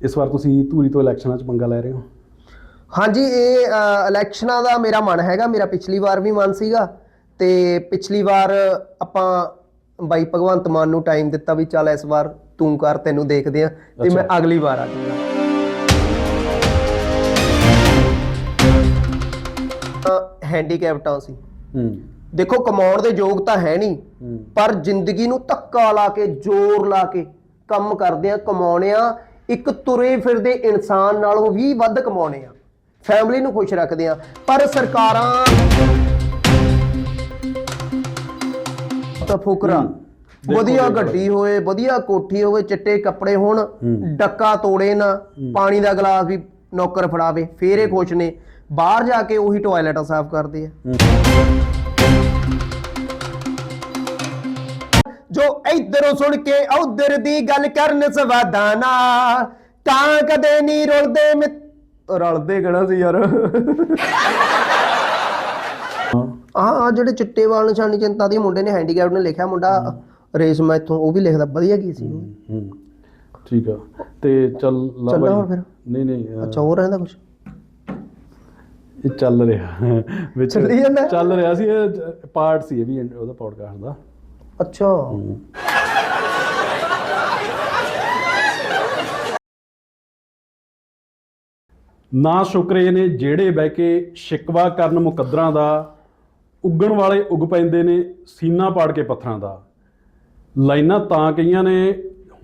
ਇਸ ਵਾਰ ਤੁਸੀਂ ਧੂਰੀ ਤੋਂ ਇਲੈਕਸ਼ਨਾਂ 'ਚ ਪੰਗਾ ਲੈ ਰਹੇ ਹੋ? ਹਾਂਜੀ ਇਹ ਅ, ਇਲੈਕਸ਼ਨਾਂ ਦਾ ਮੇਰਾ ਮਨ ਹੈਗਾ। ਮੇਰਾ ਪਿਛਲੀ ਵਾਰ ਵੀ ਮਨ ਸੀਗਾ ਤੇ ਪਿਛਲੀ ਵਾਰ ਆਪਾਂ ਬਾਈ ਭਗਵੰਤ ਮਾਨ ਨੂੰ ਟਾਈਮ ਦਿੱਤਾ ਵੀ ਚੱਲ ਇਸ ਵਾਰ ਤੂੰ ਕਰ ਤੈਨੂੰ ਦੇਖਦੇ ਆ ਤੇ ਮੈਂ ਅਗਲੀ ਵਾਰ ਆ ਜਾਊਂਗਾ। ਹੈਂਡੀਕੈਪਟਾਂ ਸੀ। ਹੂੰ। ਦੇਖੋ ਕਮਾਉਣ ਦੇ ਯੋਗ ਤਾਂ ਹੈ ਨਹੀਂ ਪਰ ਜ਼ਿੰਦਗੀ ਨੂੰ ਧੱਕਾ ਲਾ ਕੇ ਜ਼ੋਰ ਲਾ ਕੇ ਕੰਮ ਕਰਦੇ ਆ ਕਮਾਉਣੇ ਆ ਇੱਕ ਤੁਰੇ ਫਿਰਦੇ ਇਨਸਾਨ ਨਾਲੋਂ ਵੀ ਵੱਧ ਕਮਾਉਣੇ ਆ। ਫੈਮਿਲੀ ਨੂੰ ਖੁਸ਼ ਰੱਖਦੇ ਆ। ਪਰ ਸਰਕਾਰਾਂ ਤਾਂ ਫੁਕਰਾ। ਵਧੀਆ ਗੱਡੀ ਹੋਏ ਵਧੀਆ ਕੋਠੀ ਹੋਵੇ ਚਿੱਟੇ ਕੱਪੜੇ ਹੋਣ ਡੱਕਾ ਤੋੜੇ ਨਾ ਪਾਣੀ ਦਾ ਗਲਾਸ ਵੀ ਨੌਕਰ ਫੜਾਵੇ ਫੇਰ ਇਹ ਖੁਸ਼ ਨੇ। ਬਾਹਰ ਜਾ ਕੇ ਉਹੀ ਟਾਇਲਟਾਂ ਸਾਫ਼ ਕਰਦੇ ਆ। ਇਧਰੋਂ ਸੁਣ ਕੇ ਉਧਰ ਦੀ ਗੱਲ ਕਰਨ ਸਵਾਦਾਂ ਨਾਲ ਤਾਂ ਕਦੇ ਨਹੀਂ ਰੁਲਦੇ ਮਿੱਤ ਰਲਦੇ ਕਿਹੜਾ ਸੀ ਯਾਰ? ਆ ਆ ਜਿਹੜੇ ਚਿੱਟੇ ਵਾਲ ਨਿਸ਼ਾਨੀ ਚਿੰਤਾ ਦੇ ਮੁੰਡੇ ਨੇ ਹੈਂਡੀਕੈਪ ਨੇ ਲਿਖਿਆ ਮੁੰਡਾ ਰੇਸ ਮੈਂ ਇੱਥੋਂ ਉਹ ਵੀ ਲਿਖਦਾ ਵਧੀਆ ਕੀ ਸੀ? ਉਹ? ਹੂੰ ਠੀਕ ਆ। ਤੇ ਚੱਲ ਲਾ ਚੱਲਾਂ ਬਾਈ। ਫਿਰ। ਨਹੀਂ ਨਹੀਂ ਅਹ, ਅੱਛਾ ਹੋਰ ਰਹਿੰਦਾ ਕੁਝ ਇਹ ਚੱਲ ਰਿਹਾ। ਵਿੱਚ ਚੱਲੀ ਜਾਂਦਾ? ਚੱਲ ਰਿਹਾ ਸੀ ਇਹ ਪਾਰਟ ਸੀ ਇਹ ਵੀ ਉਹਦਾ ਪੋਡਕਾਸਟ ਦਾ। ਅੱਛਾ। ਨਾ ਸ਼ੁਕਰੇ ਨੇ ਜਿਹੜੇ ਬਹਿ ਕੇ ਸ਼ਿਕਵਾ ਕਰਨ ਮੁਕੱਦਰਾਂ ਦਾ, ਉੱਗਣ ਵਾਲੇ ਉੱਗ ਪੈਂਦੇ ਨੇ ਸੀਨਾ ਪਾੜ ਕੇ ਪੱਥਰਾਂ ਦਾ। ਲਾਈਨਾਂ ਤਾਂ ਕਈਆਂ ਨੇ,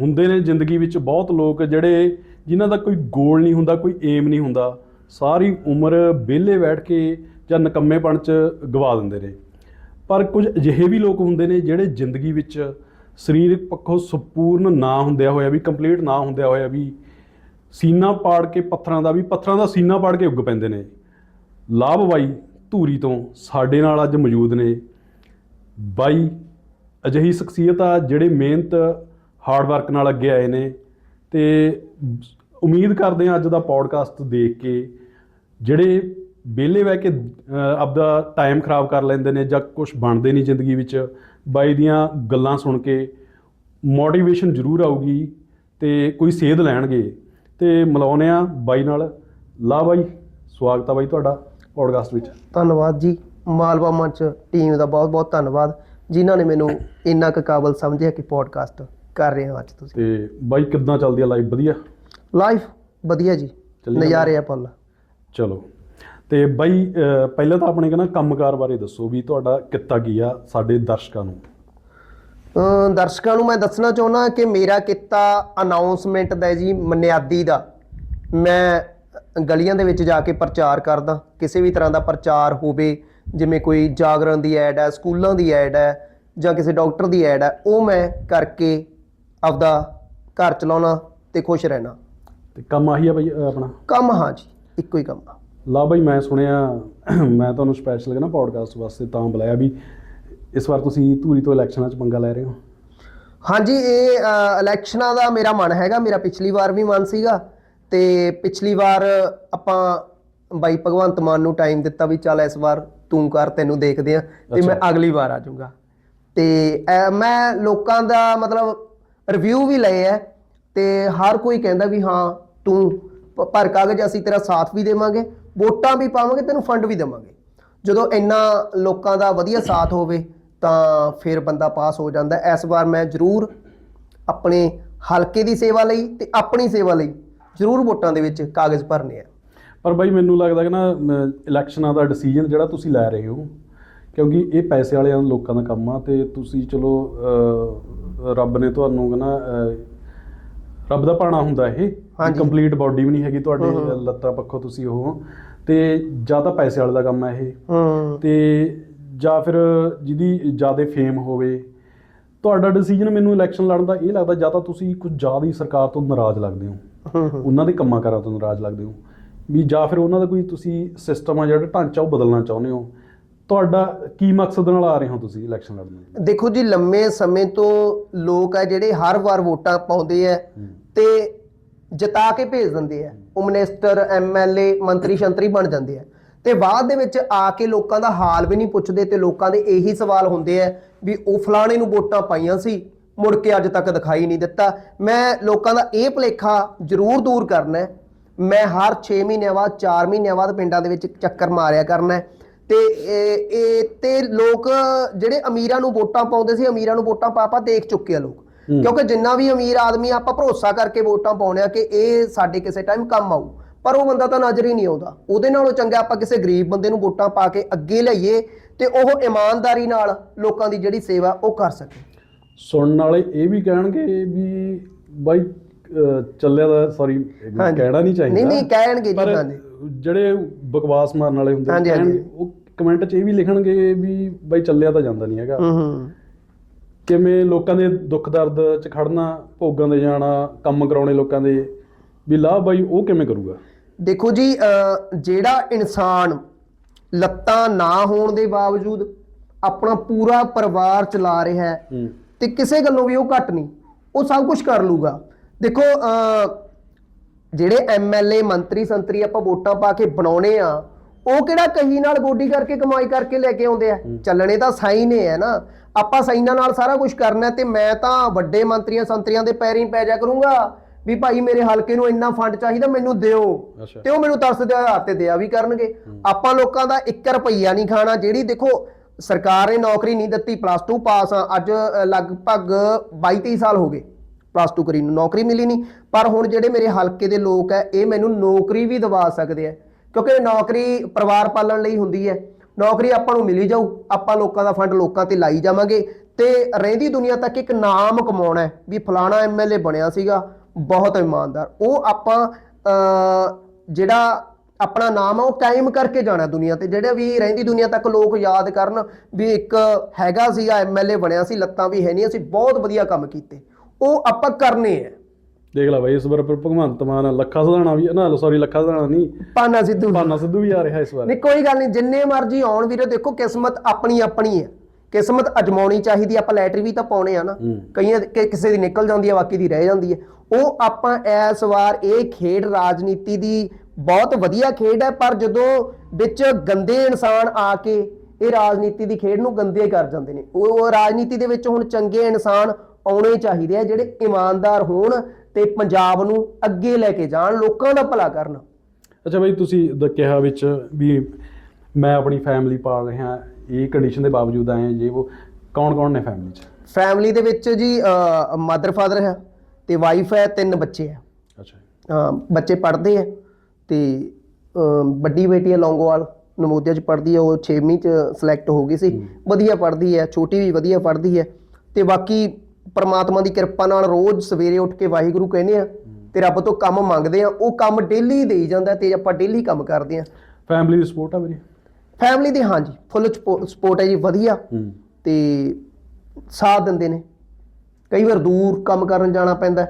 ਹੁੰਦੇ ਨੇ ਜ਼ਿੰਦਗੀ ਵਿੱਚ ਬਹੁਤ ਲੋਕ ਜਿਹੜੇ ਜਿਨ੍ਹਾਂ ਦਾ ਕੋਈ ਗੋਲ ਨਹੀਂ ਹੁੰਦਾ, ਕੋਈ ਏਮ ਨਹੀਂ ਹੁੰਦਾ, ਸਾਰੀ ਉਮਰ ਵਿਹਲੇ ਬੈਠ ਕੇ ਜਾਂ ਨਕੰਮੇਪਣ 'ਚ ਗਵਾ ਦਿੰਦੇ ਨੇ। ਪਰ ਕੁਝ ਅਜਿਹੇ ਵੀ ਲੋਕ ਹੁੰਦੇ ਨੇ ਜਿਹੜੇ ਜ਼ਿੰਦਗੀ ਵਿੱਚ ਸਰੀਰਕ ਪੱਖੋਂ ਸੰਪੂਰਨ ਨਾ ਹੁੰਦਿਆ ਹੋਇਆ ਵੀ ਕੰਪਲੀਟ ਨਾ ਹੁੰਦਿਆ ਹੋਇਆ ਵੀ ਸੀਨਾ ਪਾੜ ਕੇ ਪੱਥਰਾਂ ਦਾ ਵੀ, ਪੱਥਰਾਂ ਦਾ ਸੀਨਾ ਪਾੜ ਕੇ ਉੱਗ ਪੈਂਦੇ ਨੇ। ਲਾਭ ਬਾਈ ਧੂਰੀ ਤੋਂ ਸਾਡੇ ਨਾਲ ਅੱਜ ਮੌਜੂਦ ਨੇ। ਬਾਈ, ਅਜਿਹੀ ਸ਼ਖਸੀਅਤ ਆ ਜਿਹੜੇ ਮਿਹਨਤ ਹਾਰਡ ਵਰਕ ਨਾਲ ਅੱਗੇ ਆਏ ਨੇ ਤੇ ਉਮੀਦ ਕਰਦੇ ਹਾਂ ਅੱਜ ਦਾ ਪੋਡਕਾਸਟ ਦੇਖ ਕੇ ਜਿਹੜੇ ਵਿਹਲੇ ਬਹਿ ਕੇ ਆਪਦਾ ਟਾਈਮ ਖਰਾਬ ਕਰ ਲੈਂਦੇ ਨੇ ਜਾਂ ਕੁਝ ਬਣਦੇ ਨਹੀਂ ਜ਼ਿੰਦਗੀ ਵਿੱਚ ਬਾਈ ਦੀਆਂ ਗੱਲਾਂ ਸੁਣ ਕੇ ਮੋਟੀਵੇਸ਼ਨ ਜ਼ਰੂਰ ਆਊਗੀ ਤੇ ਕੋਈ ਸੇਧ ਲੈਣਗੇ। ਤੇ ਮਿਲਾਉਂਦੇ ਆ ਬਾਈ ਨਾਲ। ਲਾ ਬਾਈ ਸਵਾਗਤ ਆ ਬਾਈ ਤੁਹਾਡਾ ਪੋਡਕਾਸਟ ਵਿੱਚ। ਧੰਨਵਾਦ ਜੀ। ਮਾਲਵਾ ਮੰਚ ਟੀਮ ਦਾ ਬਹੁਤ ਬਹੁਤ ਧੰਨਵਾਦ ਜਿਨ੍ਹਾਂ ਨੇ ਮੈਨੂੰ ਇੰਨਾ ਕੁ ਕਾਬਲ ਸਮਝਿਆ ਕਿ ਪੋਡਕਾਸਟ ਕਰ ਰਹੇ ਹੋ ਅੱਜ ਤੁਸੀਂ। ਤੇ ਬਾਈ ਕਿੱਦਾਂ ਚੱਲਦੀ ਆ ਲਾਈਫ ਵਧੀਆ? ਲਾਈਫ ਵਧੀਆ ਜੀ। ਨਜ਼ਾਰੇ ਆ ਪੱਲ ਚਲੋ। ਤੇ ਬਾਈ ਪਹਿਲਾਂ ਤਾਂ ਆਪਣੇ ਕਹਿੰਦਾ ਕੰਮਕਾਰ ਬਾਰੇ ਦੱਸੋ ਵੀ ਤੁਹਾਡਾ ਕਿੱਤਾ ਕੀ ਆ ਸਾਡੇ ਦਰਸ਼ਕਾਂ ਨੂੰ। ਦਰਸ਼ਕਾਂ ਨੂੰ ਮੈਂ ਦੱਸਣਾ ਚਾਹੁੰਦਾ ਕਿ ਮੇਰਾ ਕਿੱਤਾ ਅਨਾਉਂਸਮੈਂਟ ਦਾ ਹੈ ਜੀ ਮਨਿਆਦੀ ਦਾ। ਮੈਂ ਗਲੀਆਂ ਦੇ ਵਿੱਚ ਜਾ ਕੇ ਪ੍ਰਚਾਰ ਕਰਦਾ ਕਿਸੇ ਵੀ ਤਰ੍ਹਾਂ ਦਾ ਪ੍ਰਚਾਰ ਹੋਵੇ ਜਿਵੇਂ ਕੋਈ ਜਾਗਰਣ ਦੀ ਐਡ ਹੈ ਸਕੂਲਾਂ ਦੀ ਐਡ ਹੈ ਜਾਂ ਕਿਸੇ ਡਾਕਟਰ ਦੀ ਐਡ ਹੈ ਉਹ ਮੈਂ ਕਰਕੇ ਆਪਦਾ ਘਰ ਚਲਾਉਣਾ ਤੇ ਖੁਸ਼ ਰਹਿਣਾ। ਤੇ ਕੰਮ ਆਹੀ ਆ ਬਾਈ ਆਪਣਾ? ਕੰਮ ਹਾਂ ਜੀ ਇੱਕੋ ਹੀ ਕੰਮ ਆ। ਲਾ ਬਾਈ ਮੈਂ ਸੁਣਿਆ ਮੈਂ ਤੁਹਾਨੂੰ ਸਪੈਸ਼ਲ ਕਹਿੰਦਾ ਪੋਡਕਾਸਟ ਵਾਸਤੇ ਤਾਂ ਬੁਲਾਇਆ ਵੀ। ਇਸ ਵਾਰ ਤੁਸੀਂ ਧੂਰੀ ਤੋਂ ਇਲੈਕਸ਼ਨਾਂ 'ਚ ਪੰਗਾ ਲੈ ਰਹੇ ਹੋ। ਹਾਂਜੀ ਇਹ ਇਲੈਕਸ਼ਨਾਂ ਦਾ ਮੇਰਾ ਮਨ ਹੈਗਾ। ਮੇਰਾ ਪਿਛਲੀ ਵਾਰ ਵੀ ਮਨ ਸੀਗਾ। ਤੇ ਪਿਛਲੀ ਵਾਰ ਆਪਾਂ ਬਾਈ ਭਗਵੰਤ ਮਾਨ ਨੂੰ ਟਾਈਮ ਦਿੱਤਾ ਵੀ ਚੱਲ ਇਸ ਵਾਰ ਤੂੰ ਕਰ ਤੈਨੂੰ ਦੇਖਦੇ ਆ। ਤੇ ਮੈਂ ਅਗਲੀ ਵਾਰ ਆ ਜਾਊਂਗਾ। ਤੇ ਮੈਂ ਲੋਕਾਂ ਦਾ ਮਤਲਬ ਰਿਵਿਊ ਵੀ ਲਏ ਐ ਤੇ ਹਰ ਕੋਈ ਕਹਿੰਦਾ ਵੀ ਹਾਂ ਤੂੰ ਪ- ਭਰ ਕਾਗਜ਼ ਅਸੀਂ ਤੇਰਾ ਸਾਥ ਵੀ ਦੇਵਾਂਗੇ। ਵੋਟਾਂ ਵੀ ਪਾਵਾਂਗੇ, ਤੈਨੂੰ ਫੰਡ ਵੀ ਦੇਵਾਂਗੇ। ਜਦੋਂ ਇੰਨਾ ਲੋਕਾਂ ਦਾ ਵਧੀਆ ਸਾਥ ਹੋਵੇ, ਤਾਂ ਫਿਰ ਬੰਦਾ ਪਾਸ ਹੋ ਜਾਂਦਾ। ਇਸ ਵਾਰ ਮੈਂ ਜ਼ਰੂਰ ਆਪਣੇ ਹਲਕੇ ਦੀ ਸੇਵਾ ਲਈ ਤੇ ਆਪਣੀ ਸੇਵਾ ਲਈ ਜ਼ਰੂਰ ਵੋਟਾਂ ਦੇ ਵਿੱਚ ਕਾਗਜ਼ ਭਰਨੇ ਆ। ਪਰ ਬਾਈ, ਮੈਨੂੰ ਲੱਗਦਾ ਕਿ ਨਾ ਇਲੈਕਸ਼ਨਾਂ ਦਾ ਡਿਸੀਜਨ ਜਿਹੜਾ ਤੁਸੀਂ ਲੈ ਰਹੇ ਹੋ, ਕਿਉਂਕਿ ਇਹ ਪੈਸੇ ਵਾਲਿਆਂ ਲੋਕਾਂ ਦਾ ਕੰਮ ਆ ਤੇ ਤੁਸੀਂ ਚਲੋ ਰੱਬ ਨੇ ਤੁਹਾਨੂੰ ਕਹਿੰਦਾ ਰੱਬ ਦਾ ਪਾਣਾ ਹੁੰਦਾ ਇਹ। ਹਾਂਜੀ। ਕੰਪਲੀਟ ਬਾਡੀ ਵੀ ਨਹੀਂ ਹੈਗੀ ਤੁਹਾਡੇ ਲੱਤਾਂ ਪੱਖੋਂ ਤੁਸੀਂ ਉਹ। ਤੇ ਜਾਂ ਤਾਂ ਪੈਸੇ ਵਾਲੇ ਦਾ ਕੰਮ ਹੈ ਇਹ। ਹੂੰ। ਤੇ ਜਾਂ ਫਿਰ ਜਿਹਦੀ ਜ਼ਿਆਦਾ ਫੇਮ ਹੋਵੇ। ਤੁਹਾਡਾ ਡਿਸੀਜਨ ਮੈਨੂੰ ਇਲੈਕਸ਼ਨ ਲੜਨ ਦਾ ਇਹ ਲੱਗਦਾ ਜਾਂ ਤਾਂ ਤੁਸੀਂ ਕੁਝ ਜ਼ਿਆਦਾ ਹੀ ਸਰਕਾਰ ਤੋਂ ਨਾਰਾਜ਼ ਲੱਗਦੇ ਹੋ। ਉਹਨਾਂ ਦੇ ਕੰਮਾਂ ਕਾਰਾਂ ਤੋਂ ਨਾਰਾਜ਼ ਲੱਗਦੇ ਹੋ। ਵੀ ਜਾਂ ਫਿਰ ਉਹਨਾਂ ਦਾ ਕੋਈ ਤੁਸੀਂ ਸਿਸਟਮ ਆ ਜਿਹੜਾ ਢਾਂਚਾ ਉਹ ਬਦਲਣਾ ਚਾਹੁੰਦੇ ਹੋ। ਤੁਹਾਡਾ ਕੀ ਮਕਸਦ ਨਾਲ ਆ ਰਹੇ ਹੋ ਤੁਸੀਂ ਇਲੈਕਸ਼ਨ ਲੜਨ ਦੇਖੋ ਜੀ ਲੰਮੇ ਸਮੇਂ ਤੋਂ ਲੋਕ ਆ ਜਿਹੜੇ ਹਰ ਵਾਰ ਵੋਟਾਂ ਪਾਉਂਦੇ ਆ ਤੇ ਜਿਤਾ ਕੇ ਭੇਜ ਦਿੰਦੇ ਆ। ਉਹ ਮਿਨਿਸਟਰ ਐਮਐਲਏ ਮੰਤਰੀ ਸ਼ੰਤਰੀ ਬਣ ਜਾਂਦੇ ਆ। ਤੇ ਬਾਅਦ ਦੇ ਵਿੱਚ ਆ ਕੇ ਲੋਕਾਂ ਦਾ ਹਾਲ ਵੀ ਨਹੀਂ ਪੁੱਛਦੇ ਤੇ ਲੋਕਾਂ ਦੇ ਇਹੀ ਸਵਾਲ ਹੁੰਦੇ ਆ ਵੀ ਉਹ ਫਲਾਣੇ ਨੂੰ ਵੋਟਾਂ ਪਾਈਆਂ ਸੀ, ਮੁੜ ਕੇ ਅੱਜ ਤੱਕ ਦਿਖਾਈ ਨਹੀਂ ਦਿੱਤਾ। ਮੈਂ ਲੋਕਾਂ ਦਾ ਇਹ ਭੁਲੇਖਾ ਜ਼ਰੂਰ ਦੂਰ ਕਰਨਾ ਹੈ। ਮੈਂ ਹਰ 6 ਮਹੀਨਿਆਂ ਬਾਅਦ 4 ਮਹੀਨਿਆਂ ਬਾਅਦ ਪਿੰਡਾਂ ਦੇ ਵਿੱਚ ਚੱਕਰ ਮਾਰਿਆ ਕਰਨਾ ਹੈ। ਤੇ ਇਹ ਇਹ ਤੇ ਲੋਕ ਜਿਹੜੇ ਅਮੀਰਾਂ ਨੂੰ ਵੋਟਾਂ ਪਾਉਂਦੇ ਸੀ, ਅਮੀਰਾਂ ਨੂੰ ਵੋਟਾਂ ਪਾ ਪਾ ਦੇਖ ਚੁੱਕੇ ਆ ਲੋਕ। ਕਿਉਂਕਿ ਜਿੰਨਾ ਵੀ ਅਮੀਰ ਆਦਮੀ ਆਪਾਂ ਭਰੋਸਾ ਕਰਕੇ ਵੋਟਾਂ ਪਾਉਂਦੇ ਆ ਕਿ ਇਹ ਸਾਡੇ ਕਿਸੇ ਟਾਈਮ ਕੰਮ ਆਊ। ਪਰ ਉਹ ਬੰਦਾ ਤਾਂ ਨਜ਼ਰ ਹੀ ਨਹੀਂ ਆਉਂਦਾ। ਉਹਦੇ ਨਾਲੋਂ ਚੰਗਾ ਆਪਾਂ ਕਿਸੇ ਗਰੀਬ ਬੰਦੇ ਨੂੰ ਵੋਟਾਂ ਪਾ ਕੇ ਅੱਗੇ ਲਈਏ ਤੇ ਉਹ ਇਮਾਨਦਾਰੀ ਨਾਲ ਲੋਕਾਂ ਦੀ ਜਿਹੜੀ ਸੇਵਾ ਉਹ ਕਰ ਸਕੇ। ਸੁਣਨ ਵਾਲੇ ਇਹ ਵੀ ਕਹਿਣਗੇ ਵੀ ਬਾਈ ਚੱਲਿਆ ਦਾ ਸੌਰੀ। ਕਹਿਣਾ ਨਹੀਂ ਚਾਹੀਦਾ। ਨਹੀਂ ਨਹੀਂ ਕਹਿਣਗੇ ਜੀ ਹਾਂਜੀ। ਜਿਹੜੇ ਬਕਵਾਸ ਮਾਰਨ ਵਾਲੇ ਹੁੰਦੇ। ਕਹਿਣਗੇ ਉਹ ਕਮੈਂਟ 'ਚ ਇਹ ਵੀ ਲਿਖਣਗੇ ਵੀ ਬਾਈ ਚੱਲਿਆ ਤਾਂ ਜਾਂਦਾ ਨਹੀਂ ਹੈਗਾ। ਹੂੰ ਹੂੰ। ਕਿਵੇਂ ਲੋਕਾਂ ਦੇ ਦੁੱਖ ਦਰਦ 'ਚ ਖੜਨਾ ਭੋਗਾਂ ਦੇ ਜਾਣਾ ਕੰਮ ਕਰਾਉਣੇ ਲੋਕਾਂ ਦੇ ਵੀ ਲਾਹ ਬਾਈ ਉਹ ਕਿਵੇਂ ਕਰੂਗਾ? ਦੇਖੋ ਜੀ ਜਿਹੜਾ ਇਨਸਾਨ ਲੱਤਾਂ ਨਾ ਹੋਣ ਦੇ ਬਾਵਜੂਦ ਆਪਣਾ ਪੂਰਾ ਪਰਿਵਾਰ ਚਲਾ ਰਿਹਾ ਹੈ ਤੇ ਕਿਸੇ ਗੱਲੋਂ ਵੀ ਉਹ ਘੱਟ ਨਹੀਂ ਉਹ ਸਭ ਕੁਝ ਕਰ ਲੂਗਾ। ਦੇਖੋ ਜਿਹੜੇ ਐਮਐਲਏ ਮੰਤਰੀ ਸੰਤਰੀ ਆਪਾਂ ਵੋਟਾਂ ਪਾ ਕੇ ਬਣਾਉਣੇ ਆ ਉਹ ਕਿਹੜਾ ਕਹੀ ਨਾਲ ਗੋਡੀ ਕਰਕੇ ਕਮਾਈ ਕਰਕੇ ਲੈ ਕੇ ਆਉਂਦੇ ਆ? ਚੱਲਣੇ ਤਾਂ ਸਾਈ ਨੇ ਹੈ ਨਾ। ਆਪਾਂ ਸਾਈਨਾਂ ਨਾਲ ਸਾਰਾ ਕੁਝ ਕਰਨਾ ਤੇ ਮੈਂ ਤਾਂ ਵੱਡੇ ਮੰਤਰੀਆਂ ਸੰਤਰੀਆਂ ਦੇ ਪੈਰੀਂ ਪੈ ਜਾ ਕਰੂੰਗਾ ਵੀ ਭਾਈ ਮੇਰੇ ਹਲਕੇ ਨੂੰ ਇੰਨਾ ਫੰਡ ਚਾਹੀਦਾ ਮੈਨੂੰ ਦਿਓ ਤੇ ਉਹ ਮੈਨੂੰ ਤਰਸ ਦੇ ਆਧਾਰ ਤੇ ਦਿਆ ਵੀ ਕਰਨਗੇ। ਆਪਾਂ ਲੋਕਾਂ ਦਾ 1 ਰੁਪਈਆ ਨਹੀਂ ਖਾਣਾ ਜਿਹੜੀ ਦੇਖੋ ਸਰਕਾਰ ਨੇ ਨੌਕਰੀ ਨਹੀਂ ਦਿੱਤੀ ਪਲੱਸ 2 ਪਾਸ ਆ ਅੱਜ ਲਗਭਗ 22 23 ਸਾਲ ਹੋ ਗਏ ਪਲੱਸ 2 ਕਰੀ ਨੂੰ ਨੌਕਰੀ ਮਿਲੀ ਨਹੀਂ। ਪਰ ਹੁਣ ਜਿਹੜੇ ਮੇਰੇ ਹਲਕੇ ਦੇ ਲੋਕ ਹੈ ਇਹ ਮੈਨੂੰ ਨੌਕਰੀ ਵੀ ਦਿਵਾ ਸਕਦੇ ਆ। ਕਿਉਂਕਿ ਨੌਕਰੀ ਪਰਿਵਾਰ ਪਾਲਣ ਲਈ ਹੁੰਦੀ ਹੈ। ਨੌਕਰੀ ਆਪਾਂ ਨੂੰ ਮਿਲੀ ਜਾਊ, ਆਪਾਂ ਲੋਕਾਂ ਦਾ ਫੰਡ ਲੋਕਾਂ ਤੇ ਲਾਈ ਜਾਵਾਂਗੇ ਤੇ ਰਹਿੰਦੀ ਦੁਨੀਆ ਤੱਕ ਇੱਕ ਨਾਮ ਕਮਾਉਣਾ ਹੈ ਵੀ ਫਲਾਣਾ ਐਮਐਲਏ ਬਣਿਆ ਸੀਗਾ, ਬਹੁਤ ਇਮਾਨਦਾਰ। ਉਹ ਆਪਾਂ ਜਿਹੜਾ ਆਪਣਾ ਨਾਮ ਆ, ਉਹ ਕਾਇਮ ਕਰਕੇ ਜਾਣਾ ਦੁਨੀਆ ਤੇ, ਜਿਹੜੇ ਵੀ ਰਹਿੰਦੀ ਦੁਨੀਆ ਤੱਕ ਲੋਕ ਯਾਦ ਕਰਨ ਵੀ ਇੱਕ ਹੈਗਾ ਸੀਗਾ ਐਮਐਲਏ ਬਣਿਆ ਸੀ, ਲੱਤਾਂ ਵੀ ਹੈ ਨਹੀਂ, ਅਸੀਂ ਬਹੁਤ ਵਧੀਆ ਕੰਮ ਕੀਤੇ। ਉਹ ਆਪਾਂ ਕਰਨੇ ਆ। ਦੇਖ ਲੈ ਬਾਈ ਇਸ ਵਾਰ ਪਰ ਭਗਵੰਤ ਮਾਨ ਲੱਖਾ ਸਧਾਣਾ ਵੀ ਨਾ ਸੌਰੀ ਲੱਖਾ ਸਧਾਣਾ ਨਹੀਂ ਪਾਨਾ ਸਿੱਧੂ। ਭਾਨਾ ਸਿੱਧੂ ਵੀ ਆ ਰਿਹਾ ਇਸ ਵਾਰ। ਨਹੀਂ ਕੋਈ ਗੱਲ ਨਹੀਂ ਜਿੰਨੇ ਮਰਜ਼ੀ ਆਉਣ ਵੀਰੇ ਦੇਖੋ ਕਿਸਮਤ ਆਪਣੀ ਆਪਣੀ ਹੈ ਕਿਸਮਤ ਅਜਮਾਉਣੀ ਚਾਹੀਦੀ ਆਪਾਂ ਲੈਟਰੀ ਵੀ ਤਾਂ ਪਾਉਣੇ ਆ ਨਾ। ਕਈਆਂ ਕਿਸੇ ਦੀ ਨਿਕਲ ਜਾਂਦੀ ਹੈ ਬਾਕੀ ਦੀ ਰਹਿ ਜਾਂਦੀ ਹੈ ਉਹ ਆਪਾਂ ਇਸ ਵਾਰ ਇਹ ਖੇਡ ਰਾਜਨੀਤੀ ਦੀ ਬਹੁਤ ਵਧੀਆ ਖੇਡ ਹੈ ਪਰ ਜਦੋਂ ਵਿੱਚ ਗੰਦੇ ਇਨਸਾਨ ਆ ਕੇ ਇਹ ਰਾਜਨੀਤੀ ਦੀ ਖੇਡ ਨੂੰ ਗੰਦੇ ਕਰ ਜਾਂਦੇ ਨੇ। ਉਹ ਰਾਜਨੀਤੀ ਦੇ ਵਿੱਚ ਹੁਣ ਚੰਗੇ ਇਨਸਾਨ ਆਉਣੇ ਚਾਹੀਦੇ ਆ ਜਿਹੜੇ ਇਮਾਨਦਾਰ ਹੋਣ ਤੇ ਪੰਜਾਬ ਨੂੰ ਅੱਗੇ ਲੈ ਕੇ ਜਾਣ ਲੋਕਾਂ ਦਾ ਭਲਾ ਕਰਨ। ਅੱਛਾ ਬਾਈ ਤੁਸੀਂ ਦ ਕਿਹਾ ਵਿੱਚ ਵੀ ਮੈਂ ਆਪਣੀ ਫੈਮਿਲੀ ਪਾਲ ਰਿਹਾ ਇਹ ਕੰਡੀਸ਼ਨ ਦੇ ਬਾਵਜੂਦ ਆਏ ਜੇ ਉਹ ਕੌਣ ਕੌਣ ਨੇ ਫੈਮਿਲੀ 'ਚ? ਫੈਮਿਲੀ ਦੇ ਵਿੱਚ ਜੀ ਮਦਰ ਫਾਦਰ ਹੈ ਤੇ ਵਾਈਫ ਹੈ ਤਿੰਨ ਬੱਚੇ ਹੈ। ਅੱਛਾ ਅਹ, ਬੱਚੇ ਪੜ੍ਹਦੇ ਆ ਤੇ ਅਹ, ਵੱਡੀ ਬੇਟੀ ਹੈ ਲੌਂਗੋਵਾਲ ਨਮੋਦਿਆ ਚ ਪੜ੍ਹਦੀ ਹੈ ਉਹ 6ਵੀਂ ਚ ਸਿਲੈਕਟ ਹੋ ਗਈ ਸੀ। ਵਧੀਆ ਪੜ੍ਹਦੀ ਹੈ ਛੋਟੀ ਵੀ ਵਧੀਆ ਪੜ੍ਹਦੀ ਹੈ ਤੇ ਬਾਕੀ ਪ੍ਰਮਾਤਮਾ ਦੀ ਕਿਰਪਾ ਨਾਲ ਰੋਜ਼ ਸਵੇਰੇ ਉੱਠ ਕੇ ਵਾਹਿਗੁਰੂ ਕਹਿੰਦੇ ਆ ਤੇ ਰੱਬ ਤੋਂ ਕੰਮ ਮੰਗਦੇ ਆ ਉਹ ਕੰਮ ਡੇਲੀ ਦੇਈ ਜਾਂਦਾ ਤੇ ਆਪਾਂ ਡੇਲੀ ਕੰਮ ਕਰਦੇ ਆ। ਫੈਮਿਲੀ ਦੀ ਸਪੋਰਟ ਆ ਵੀਰੇ? ਫੈਮਿਲੀ ਦੀ ਹਾਂਜੀ ਫੁੱਲ ਸਪੋਰਟ ਹੈ ਜੀ ਵਧੀਆ। ਤੇ ਸਾਥ ਦਿੰਦੇ ਨੇ। ਕਈ ਵਾਰ ਦੂਰ ਕੰਮ ਕਰਨ ਜਾਣਾ ਪੈਂਦਾ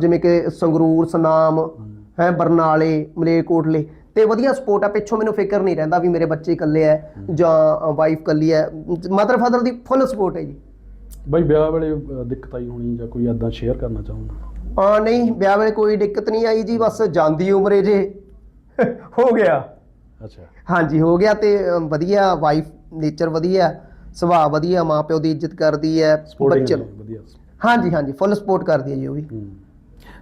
ਜਿਵੇਂ ਕਿ ਸੰਗਰੂਰ ਸਨਾਮ ਹੈ। ਬਰਨਾਲੇ ਮਲੇਰਕੋਟਲੇ ਤੇ ਵਧੀਆ ਸਪੋਰਟ ਆ ਪਿੱਛੋਂ ਮੈਨੂੰ ਫਿਕਰ ਨਹੀਂ ਰਹਿੰਦਾ ਵੀ ਮੇਰੇ ਬੱਚੇ ਇਕੱਲੇ ਐ ਜਾਂ ਵਾਈਫ ਇਕੱਲੀ ਐ ਮਦਰ ਫਾਦਰ ਦੀ ਫੁੱਲ ਸਪੋਰਟ ਹੈ ਜੀ। ਬਾਈ ਵਿਆਹ ਵੇਲੇ ਅ, ਦਿੱਕਤ ਆਈ ਹੋਣੀ ਜਾਂ ਕੋਈ ਐਦਾਂ ਸ਼ੇਅਰ ਕਰਨਾ ਚਾਹੁੰਦਾ? ਆ ਨਹੀਂ ਵਿਆਹ ਵੇਲੇ ਕੋਈ ਦਿੱਕਤ ਨਹੀਂ ਆਈ ਜੀ ਬਸ ਜਾਂਦੀ ਉਮਰੇ ਜੇ। ਹੋ ਗਿਆ। ਅੱਛਾ। ਹਾਂਜੀ ਹੋ ਗਿਆ ਤੇ ਅਮ, ਵਧੀਆ ਵਾਈਫ ਨੇਚਰ ਵਧੀਆ ਸੁਭਾਅ ਵਧੀਆ ਮਾਂ ਪਿਓ ਦੀ ਇੱਜ਼ਤ ਕਰਦੀ ਹੈ ਸਪੋਰਟਿੰਗ ਬੱਚੇ ਨੂੰ ਵਧੀਆ। ਹਾਂਜੀ ਹਾਂਜੀ ਫੁੱਲ ਸਪੋਰਟ ਕਰਦੀ ਹੈ ਜੀ ਉਹ ਵੀ। ਹੂੰ।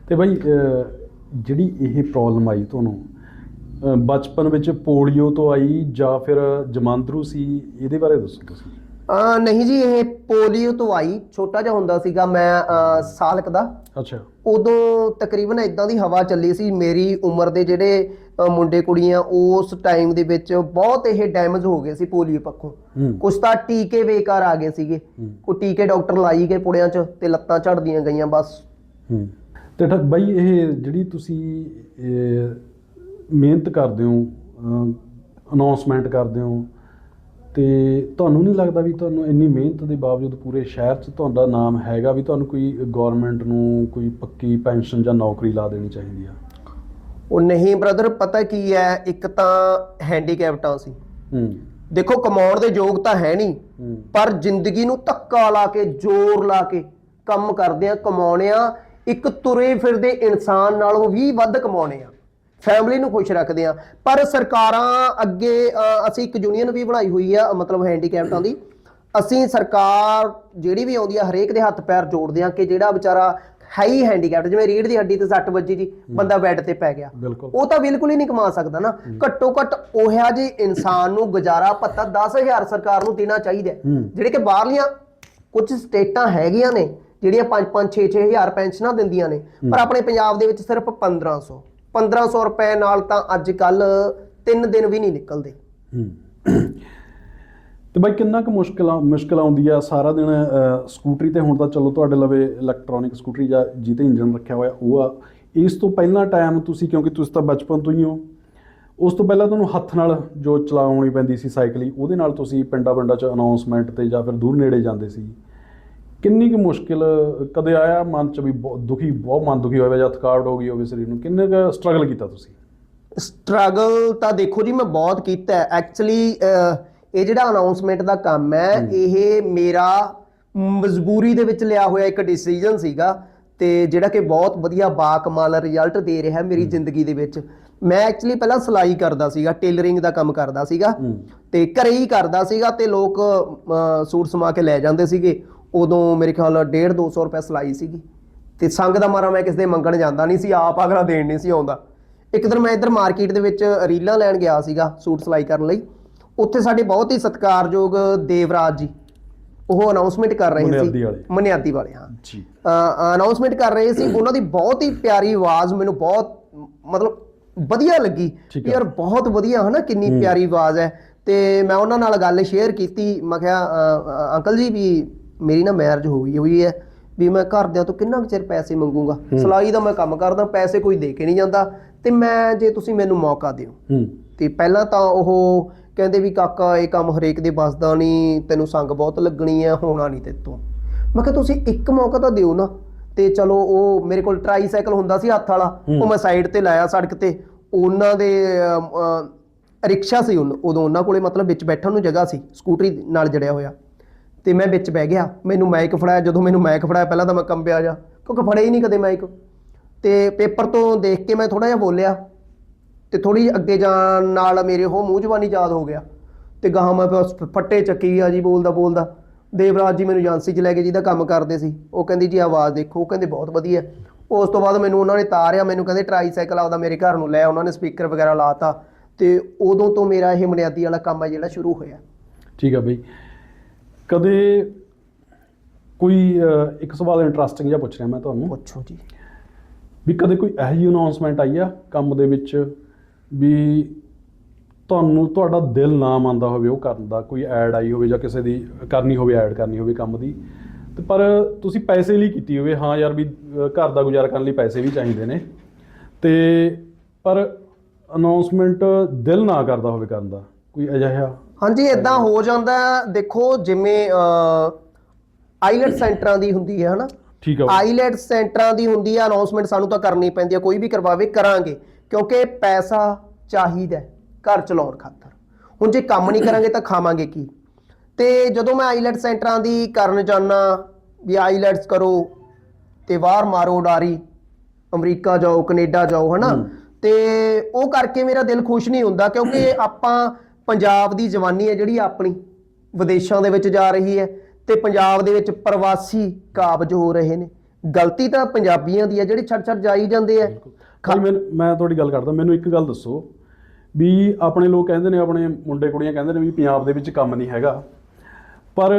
ਤੇ ਬਾਈ ਅ, ਜਿਹੜੀ ਇਹ ਪ੍ਰੋਬਲਮ ਆਈ ਤੁਹਾਨੂੰ ਅ, ਬਚਪਨ ਵਿੱਚ ਪੋਲੀਓ ਤੋਂ ਆਈ ਜਾਂ ਫਿਰ ਜਮਾਂਦਰੂ ਸੀ ਇਹਦੇ ਬਾਰੇ ਦੱਸੋ ਤੁਸੀਂ। ਆ ਨਹੀਂ ਜੀ ਇਹ ਪੋਲੀਓ ਤੋਂ ਆਈ ਛੋਟਾ ਜਿਹਾ ਹੁੰਦਾ ਸੀਗਾ ਮੈਂ ਅਹ, ਸਾਲਕ ਦਾ। ਅੱਛਾ। ਉਦੋਂ ਤਕਰੀਬਨ ਇਦਾਂ ਦੀ ਹਵਾ ਚੱਲੀ ਸੀ ਮੇਰੀ ਉਮਰ ਦੇ ਜਿਹੜੇ ਅਹ, ਮੁੰਡੇ ਕੁੜੀਆਂ ਉਸ ਟਾਈਮ ਦੇ ਵਿੱਚ ਬਹੁਤ ਇਹ ਡੈਮੇਜ ਹੋ ਗਏ ਸੀ ਪੋਲੀਓ ਪੱਖੋਂ। ਹੂੰ। ਕੁਛ ਤਾਂ ਟੀਕੇ ਬੇਕਾਰ ਆ ਗਏ ਸੀਗੇ। ਕੋਈ ਟੀਕੇ ਡਾਕਟਰ ਲਾਈ ਗਏ ਪੁੜਿਆਂ 'ਚ ਤੇ ਲੱਤਾਂ ਝੜਦੀਆਂ ਗਈਆਂ ਬਸ। ਹੂੰ। ਤੇ ਠ- ਬਾਈ ਇਹ ਜਿਹੜੀ ਤੁਸੀਂ ਇਹ, ਮਿਹਨਤ ਕਰਦੇ ਹੋ ਅਨਾਉਂਸਮੈਂਟ ਕਰਦੇ ਹੋ ਤੇ ਤੁਹਾਨੂੰ ਨਹੀਂ ਲੱਗਦਾ ਵੀ ਤੁਹਾਨੂੰ ਇੰਨੀ ਮਿਹਨਤ ਦੇ ਬਾਵਜੂਦ ਪੂਰੇ ਸ਼ਹਿਰ 'ਚ ਤੁਹਾਡਾ ਨਾਮ ਹੈਗਾ ਵੀ ਤੁਹਾਨੂੰ ਕੋਈ ਗਵਰਨਮੈਂਟ ਨੂੰ ਕੋਈ ਪੱਕੀ ਪੈਨਸ਼ਨ ਜਾਂ ਨੌਕਰੀ ਲਾ ਦੇਣੀ ਚਾਹੀਦੀ ਆ? ਉਹ ਨਹੀਂ ਬ੍ਰਦਰ ਪਤਾ ਕੀ ਹੈ? ਇੱਕ ਤਾਂ ਹੈਂਡੀਕੈਪਟਾਂ ਸੀ। ਹੂੰ। ਦੇਖੋ ਕਮਾਉਣ ਦੇ ਯੋਗ ਤਾਂ ਹੈ ਨਹੀਂ ਪਰ ਜ਼ਿੰਦਗੀ ਨੂੰ ਧੱਕਾ ਲਾ ਕੇ ਜ਼ੋਰ ਲਾ ਕੇ ਕੰਮ ਕਰਦੇ ਆ ਕਮਾਉਣੇ ਆ। ਇੱਕ ਤੁਰੇ ਫਿਰਦੇ ਇਨਸਾਨ ਨਾਲੋਂ ਵੀ ਵੱਧ ਕਮਾਉਣੇ ਆ। ਫੈਮਿਲੀ ਨੂੰ ਖੁਸ਼ ਰੱਖਦੇ ਆ ਪਰ ਸਰਕਾਰਾਂ ਅੱਗੇ ਅਸੀਂ ਇੱਕ ਯੂਨੀਅਨ ਵੀ ਬਣਾਈ ਹੋਈ ਆ ਮਤਲਬ ਹੈਂਡੀਕੈਪਟਾਂ ਦੀ। ਅਸੀਂ ਸਰਕਾਰ ਜਿਹੜੀ ਵੀ ਆਉਂਦੀ ਆ ਹਰੇਕ ਦੇ ਹੱਥ ਪੈਰ ਜੋੜਦੇ ਆ ਕਿ ਜਿਹੜਾ ਵਿਚਾਰਾ ਹੈ ਹੀ ਹੈਂਡੀਕੈਪਟ ਜਿਵੇਂ ਰੀੜ ਦੀ ਹੱਡੀ ਤੇ ਸੱਟ ਵੱਜੀ ਜੀ ਬੰਦਾ ਬੈੱਡ ਤੇ ਪੈ ਗਿਆ। ਉਹ ਤਾਂ ਬਿਲਕੁਲ ਹੀ ਨਹੀਂ ਕਮਾ ਸਕਦਾ ਨਾ। ਘੱਟੋ ਘੱਟ ਉਹਿਆ ਜੀ ਇਨਸਾਨ ਨੂੰ ਗੁਜ਼ਾਰਾ ਭੱਤਾ 10000 ਸਰਕਾਰ ਨੂੰ ਦੇਣਾ ਚਾਹੀਦਾ। ਜਿਹੜੇ ਕਿ ਬਾਹਰਲੀਆਂ ਕੁਝ ਸਟੇਟਾਂ ਹੈਗੀਆਂ ਨੇ ਜਿਹੜੀਆਂ 5-5 6-6000 ਪੈਨਸ਼ਨਾਂ ਦਿੰਦੀਆਂ ਨੇ ਪਰ ਆਪਣੇ ਪੰਜਾਬ ਦੇ ਵਿੱਚ ਸਿਰਫ 1500 1500 ਰੁਪਏ ਨਾਲ ਤਾਂ ਅੱਜ ਕੱਲ 3 ਦਿਨ ਵੀ ਨਹੀਂ ਨਿਕਲਦੇ। ਹੂੰ। ਤੇ ਬਾਈ, ਕਿੰਨਾ ਕੁ ਮੁਸ਼ਕਲ ਆ- ਮੁਸ਼ਕਲ ਆਉਂਦੀ ਆ? ਸਾਰਾ ਦਿਨ ਸਕੂਟਰੀ ਤੇ ਹੁਣ ਤਾਂ ਚਲੋ ਤੁਹਾਡੇ ਲਵੇ ਇਲੈਕਟ੍ਰੋਨਿਕ ਸਕੂਟਰੀ ਜਾਂ ਜਿਹਤੇ ਇੰਜਨ ਰੱਖਿਆ ਹੋਇਆ, ਉਹ ਆ। ਇਸ ਤੋਂ ਪਹਿਲਾਂ ਟਾਈਮ ਤੁਸੀਂ, ਕਿਉਂਕਿ ਤੁਸੀਂ ਤਾਂ ਬਚਪਨ ਤੋਂ ਹੀ ਹੋ, ਉਸ ਤੋਂ ਪਹਿਲਾਂ ਤੁਹਾਨੂੰ ਹੱਥ ਨਾਲ ਜੋ ਚਲਾਉਣੀ ਪੈਂਦੀ ਸੀ ਸਾਈਕਲ ਉਹਦੇ ਨਾਲ ਤੁਸੀਂ ਪਿੰਡਾਂ ਪਿੰਡਾਂ 'ਚ ਅਨਾਉਂਸਮੈਂਟ ਤੇ ਜਾਂ ਫਿਰ ਦੂਰ ਨੇੜੇ ਜਾਂਦੇ ਸੀ। ਕਿੰਨੀ ਕੁ ਮੁਸ਼ਕਿਲ ਕਦੇ ਆਇਆ ਮਨ 'ਚ ਵੀ ਬਹੁਤ ਦੁਖੀ ਬਹੁਤ ਮਨ ਦੁਖੀ ਹੋਇਆ ਜਾਂ ਥਕਾਵਟ ਹੋ ਗਈ ਹੋਵੇ ਸਰੀਰ ਨੂੰ? ਕਿੰਨੇ ਕੁ ਸਟਰਗਲ ਕੀਤਾ ਤੁਸੀਂ? ਸਟਰਗਲ ਤਾਂ ਦੇਖੋ ਜੀ ਮੈਂ ਬਹੁਤ ਕੀਤਾ ਐਕਚੁਅਲੀ ਇਹ ਜਿਹੜਾ ਅਨਾਉਂਸਮੈਂਟ ਦਾ ਕੰਮ ਹੈ ਇਹ ਮੇਰਾ ਮਜਬੂਰੀ ਦੇ ਵਿੱਚ ਲਿਆ ਹੋਇਆ ਇੱਕ ਡਿਸੀਜਨ ਸੀਗਾ ਤੇ ਜਿਹੜਾ ਕਿ ਬਹੁਤ ਵਧੀਆ ਬਾ ਕਮਾਲ ਰਿਜ਼ਲਟ ਦੇ ਰਿਹਾ ਮੇਰੀ ਜ਼ਿੰਦਗੀ ਦੇ ਵਿੱਚ। ਮੈਂ ਐਕਚੁਅਲੀ ਪਹਿਲਾਂ ਸਿਲਾਈ ਕਰਦਾ ਸੀਗਾ ਟੇਲਰਿੰਗ ਦਾ ਕੰਮ ਕਰਦਾ ਸੀਗਾ ਤੇ ਘਰੇ ਹੀ ਕਰਦਾ ਸੀਗਾ ਤੇ ਲੋਕ ਸੂਟ ਸਮਾ ਕੇ ਲੈ ਜਾਂਦੇ ਸੀਗੇ। ਉਦੋਂ ਮੇਰੇ ਖਿਆਲ 1.5 200 ਰੁਪਏ ਸਿਲਾਈ ਸੀਗੀ। ਤੇ ਸੰਗ ਦਾ ਮਾਰਾ ਮੈਂ ਕਿਸੇ ਦੇ ਮੰਗਣ ਜਾਂਦਾ ਨਹੀਂ ਸੀ ਆਪ ਅਗਲਾ ਦੇਣ ਨਹੀਂ ਸੀ ਆਉਂਦਾ। ਇੱਕ ਦਿਨ ਮੈਂ ਇੱਧਰ ਮਾਰਕੀਟ ਦੇ ਵਿੱਚ ਰੀਲਾਂ ਲੈਣ ਗਿਆ ਸੀਗਾ ਸੂਟ ਸਿਲਾਈ ਕਰਨ ਲਈ। ਉੱਥੇ ਸਾਡੇ ਬਹੁਤ ਹੀ ਸਤਿਕਾਰਯੋਗ ਦੇਵਰਾਜ ਜੀ ਉਹ ਅਨਾਉਂਸਮੈਂਟ ਕਰ ਰਹੇ ਸੀ। ਮਨਿਆਦੀ ਵਾਲੇ। ਹਾਂ। ਜੀ। ਅਨਾਉਂਸਮੈਂਟ ਕਰ ਰਹੇ ਸੀ। ਉਹਨਾਂ ਦੀ ਬਹੁਤ ਹੀ ਪਿਆਰੀ ਆਵਾਜ਼ ਮੈਨੂੰ ਬਹੁਤ ਮਤਲਬ ਵਧੀਆ ਲੱਗੀ। ਯਾਰ ਬਹੁਤ ਵਧੀਆ ਹਨਾ ਕਿੰਨੀ ਪਿਆਰੀ ਆਵਾਜ਼ ਹੈ। ਤੇ ਮੈਂ ਉਹਨਾਂ ਨਾਲ ਗੱਲ ਸ਼ੇਅਰ ਕੀਤੀ। ਮੈਂ ਕਿਹਾ ਅੰਕਲ ਜੀ ਵੀ ਮੇਰੀ ਨਾ ਮੈਰਿਜ ਹੋ ਗਈ ਹੋਈ ਹੈ ਵੀ ਮੈਂ ਘਰਦਿਆਂ ਤੋਂ ਕਿੰਨਾ ਕੁ ਚਿਰ ਪੈਸੇ ਮੰਗੂਗਾ? ਸਿਲਾਈ ਦਾ ਮੈਂ ਕੰਮ ਕਰਦਾ ਪੈਸੇ ਕੋਈ ਦੇ ਕੇ ਨਹੀਂ ਜਾਂਦਾ। ਤੇ ਮੈਂ ਜੇ ਤੁਸੀਂ ਮੈਨੂੰ ਮੌਕਾ ਦਿਓ। ਤੇ ਪਹਿਲਾਂ ਤਾਂ ਉਹ ਕਹਿੰਦੇ ਵੀ ਕਾਕਾ ਇਹ ਕੰਮ ਹਰੇਕ ਦੇ ਬਸ ਦਾ ਨਹੀਂ ਤੈਨੂੰ ਸੰਗ ਬਹੁਤ ਲੱਗਣੀ ਹੈ ਹੋਣਾ ਨਹੀਂ ਤੇਤੋਂ। ਮੈਂ ਕਿਹਾ ਤੁਸੀਂ ਇੱਕ ਮੌਕਾ ਤਾਂ ਦਿਓ ਨਾ। ਤੇ ਚਲੋ ਉਹ ਮੇਰੇ ਕੋਲ ਟਰਾਈਸਾਈਕਲ ਹੁੰਦਾ ਸੀ ਹੱਥ ਵਾਲਾ ਉਹ ਮੈਂ ਸਾਈਡ ਤੇ ਲਾਇਆ ਸੜਕ ਤੇ। ਉਹਨਾਂ ਦੇ ਰਿਕਸ਼ਾ ਸੀ ਉਦੋਂ ਉਹਨਾਂ ਕੋਲੇ ਮਤਲਬ ਵਿੱਚ ਬੈਠਣ ਨੂੰ ਜਗ੍ਹਾ ਸੀ ਸਕੂਟਰੀ ਨਾਲ ਜੜਿਆ ਹੋਇਆ। ਤੇ ਮੈਂ ਵਿੱਚ ਬਹਿ ਗਿਆ। ਮੈਨੂੰ ਮਾਈਕ ਫੜਾਇਆ। ਜਦੋਂ ਮੈਨੂੰ ਮਾਈਕ ਫੜਾਇਆ, ਪਹਿਲਾਂ ਤਾਂ ਮੈਂ ਕੰਬਿਆ ਜਾ। ਕਿਉਂਕਿ ਫੜਿਆ ਹੀ ਨਹੀਂ ਕਦੇ ਮਾਈਕ ਤੇ ਪੇਪਰ ਤੋਂ ਦੇਖ ਕੇ ਮੈਂ ਥੋੜਾ ਜਿਹਾ ਬੋਲਿਆ। ਤੇ ਥੋੜੀ ਅੱਗੇ ਜਾਣ ਨਾਲ ਮੇਰੇ ਉਹ ਮੂੰਹ ਜ਼ਬਾਨੀ ਯਾਦ ਹੋ ਗਿਆ। ਤੇ ਗਾਹਾਂ ਮੈਂ ਫੱਟੇ ਚੱਕੀ ਆ ਜੀ ਬੋਲਦਾ ਬੋਲਦਾ। ਦੇਵਰਾਜ ਜੀ ਮੈਨੂੰ ਏਜੰਸੀ 'ਚ ਲੈ ਕੇ ਜਿਹਦਾ ਕੰਮ ਕਰਦੇ ਸੀ। ਉਹ ਕਹਿੰਦੀ ਜੀ ਆਵਾਜ਼ ਦੇਖੋ, ਉਹ ਕਹਿੰਦੇ ਬਹੁਤ ਵਧੀਆ। ਉਸ ਤੋਂ ਬਾਅਦ ਮੈਨੂੰ ਉਹਨਾਂ ਨੇ ਤਾਰਿਆ, ਮੈਨੂੰ ਕਹਿੰਦੇ ਟਰਾਈਸਾਈਕਲ ਆਉਦਾ ਮੇਰੇ ਘਰ ਨੂੰ ਲੈ ਉਹਨਾਂ ਨੇ ਸਪੀਕਰ ਵਗੈਰਾ ਲਾਤਾ। ਤੇ ਉਦੋਂ ਤੋਂ ਮੇਰਾ ਇਹ ਬੁਨਿਆਦੀ ਵਾਲਾ ਕੰਮ ਹੈ ਜਿਹੜਾ ਸ਼ੁਰੂ ਹੋਇਆ। ਠੀਕ ਆ ਬਈ। ਕਦੇ ਕੋਈ ਅਹ, ਇੱਕ ਸਵਾਲ ਇੰਟਰਸਟਿੰਗ ਜਿਹਾ ਪੁੱਛ ਰਿਹਾ ਮੈਂ ਤੁਹਾਨੂੰ। ਪੁੱਛੋ ਜੀ। ਵੀ ਕਦੇ ਕੋਈ ਇਹੋ ਜਿਹੀ ਅਨਾਉਂਸਮੈਂਟ ਆਈ ਆ ਕੰਮ ਦੇ ਵਿੱਚ ਵੀ ਤੁਹਾਨੂੰ ਤੁਹਾਡਾ ਦਿਲ ਨਾ ਮੰਨਦਾ ਹੋਵੇ ਉਹ ਕਰਨ ਦਾ ਕੋਈ ਐਡ ਆਈ ਹੋਵੇ ਜਾਂ ਕਿਸੇ ਦੀ ਕਰਨੀ ਹੋਵੇ ਐਡ ਕਰਨੀ ਹੋਵੇ ਕੰਮ ਦੀ? ਤੇ ਪਰ ਤੁਸੀਂ ਪੈਸੇ ਲਈ ਕੀਤੀ ਹੋਵੇ ਹਾਂ ਯਾਰ ਵੀ ਅਹ, ਘਰ ਦਾ ਗੁਜ਼ਾਰਾ ਕਰਨ ਲਈ ਪੈਸੇ ਵੀ ਚਾਹੀਦੇ ਨੇ। ਤੇ ਪਰ ਅਨਾਉਂਸਮੈਂਟ ਦਿਲ ਨਾ ਕਰਦਾ ਹੋਵੇ ਕਰਨ ਦਾ ਕੋਈ ਅਜਿਹਾ ਹਾਂਜੀ ਇਦਾਂ ਹੋ ਜਾਂਦਾ ਹੈ। ਦੇਖੋ ਜਿਵੇਂ ਆਈਲੈਟ ਸੈਂਟਰਾਂ ਦੀ ਹੁੰਦੀ ਹੈ ਹਨਾ? ਠੀਕ ਆ ਆਈਲੈਟ ਸੈਂਟਰਾਂ ਦੀ ਹੁੰਦੀ ਹੈ ਅਨਾਉਂਸਮੈਂਟ ਸਾਨੂੰ ਤਾਂ ਕਰਨੀ ਪੈਂਦੀ ਹੈ ਕੋਈ ਵੀ ਕਰਵਾਵੇ ਕਰਾਂਗੇ। ਕਿਉਂਕਿ ਪੈਸਾ ਚਾਹੀਦਾ ਹੈ ਘਰ ਚਲਾਉਣ ਖਾਤਰ। ਹੁਣ ਜੇ ਕੰਮ ਨਹੀਂ ਕਰਾਂਗੇ ਤਾਂ ਖਾਵਾਂਗੇ ਕੀ? ਤੇ ਜਦੋਂ ਮੈਂ ਆਈਲੈਟ ਸੈਂਟਰਾਂ ਦੀ ਕਰਨ ਜਾਣਾ ਵੀ ਆਈਲੈਟਸ ਕਰੋ ਤੇ ਬਾਹਰ ਮਾਰੋ ਉਡਾਰੀ ਅਮਰੀਕਾ ਜਾਓ ਕੈਨੇਡਾ ਜਾਓ ਹਨਾ? ਤੇ ਉਹ ਕਰਕੇ ਮੇਰਾ ਦਿਲ ਖੁਸ਼ ਨਹੀਂ ਹੁੰਦਾ ਕਿਉਂਕਿ ਆਪਾਂ ਪੰਜਾਬ ਦੀ ਜਵਾਨੀ ਹੈ ਜਿਹੜੀ ਆਪਣੀ, ਵਿਦੇਸ਼ਾਂ ਦੇ ਵਿੱਚ ਜਾ ਰਹੀ ਹੈ ਤੇ ਪੰਜਾਬ ਦੇ ਵਿੱਚ ਪ੍ਰਵਾਸੀ ਕਾਬਜ ਹੋ ਰਹੇ ਨੇ। ਗਲਤੀ ਤਾਂ ਪੰਜਾਬੀਆਂ ਦੀ ਹੈ, ਜਿਹੜੇ ਛੱਡ ਛੱਡ ਜਾਈ ਜਾਂਦੇ ਆ। ਖਾਲੀ ਮੈਂ ਮੈਂ ਤੁਹਾਡੀ ਗੱਲ ਕਰਦਾ, ਮੈਨੂੰ ਇੱਕ ਗੱਲ ਦੱਸੋ ਵੀ ਆਪਣੇ ਲੋਕ ਕਹਿੰਦੇ ਨੇ, ਆਪਣੇ ਮੁੰਡੇ ਕੁੜੀਆਂ ਕਹਿੰਦੇ ਨੇ ਵੀ ਪੰਜਾਬ ਦੇ ਵਿੱਚ ਕੰਮ ਨਹੀਂ ਹੈਗਾ। ਪਰ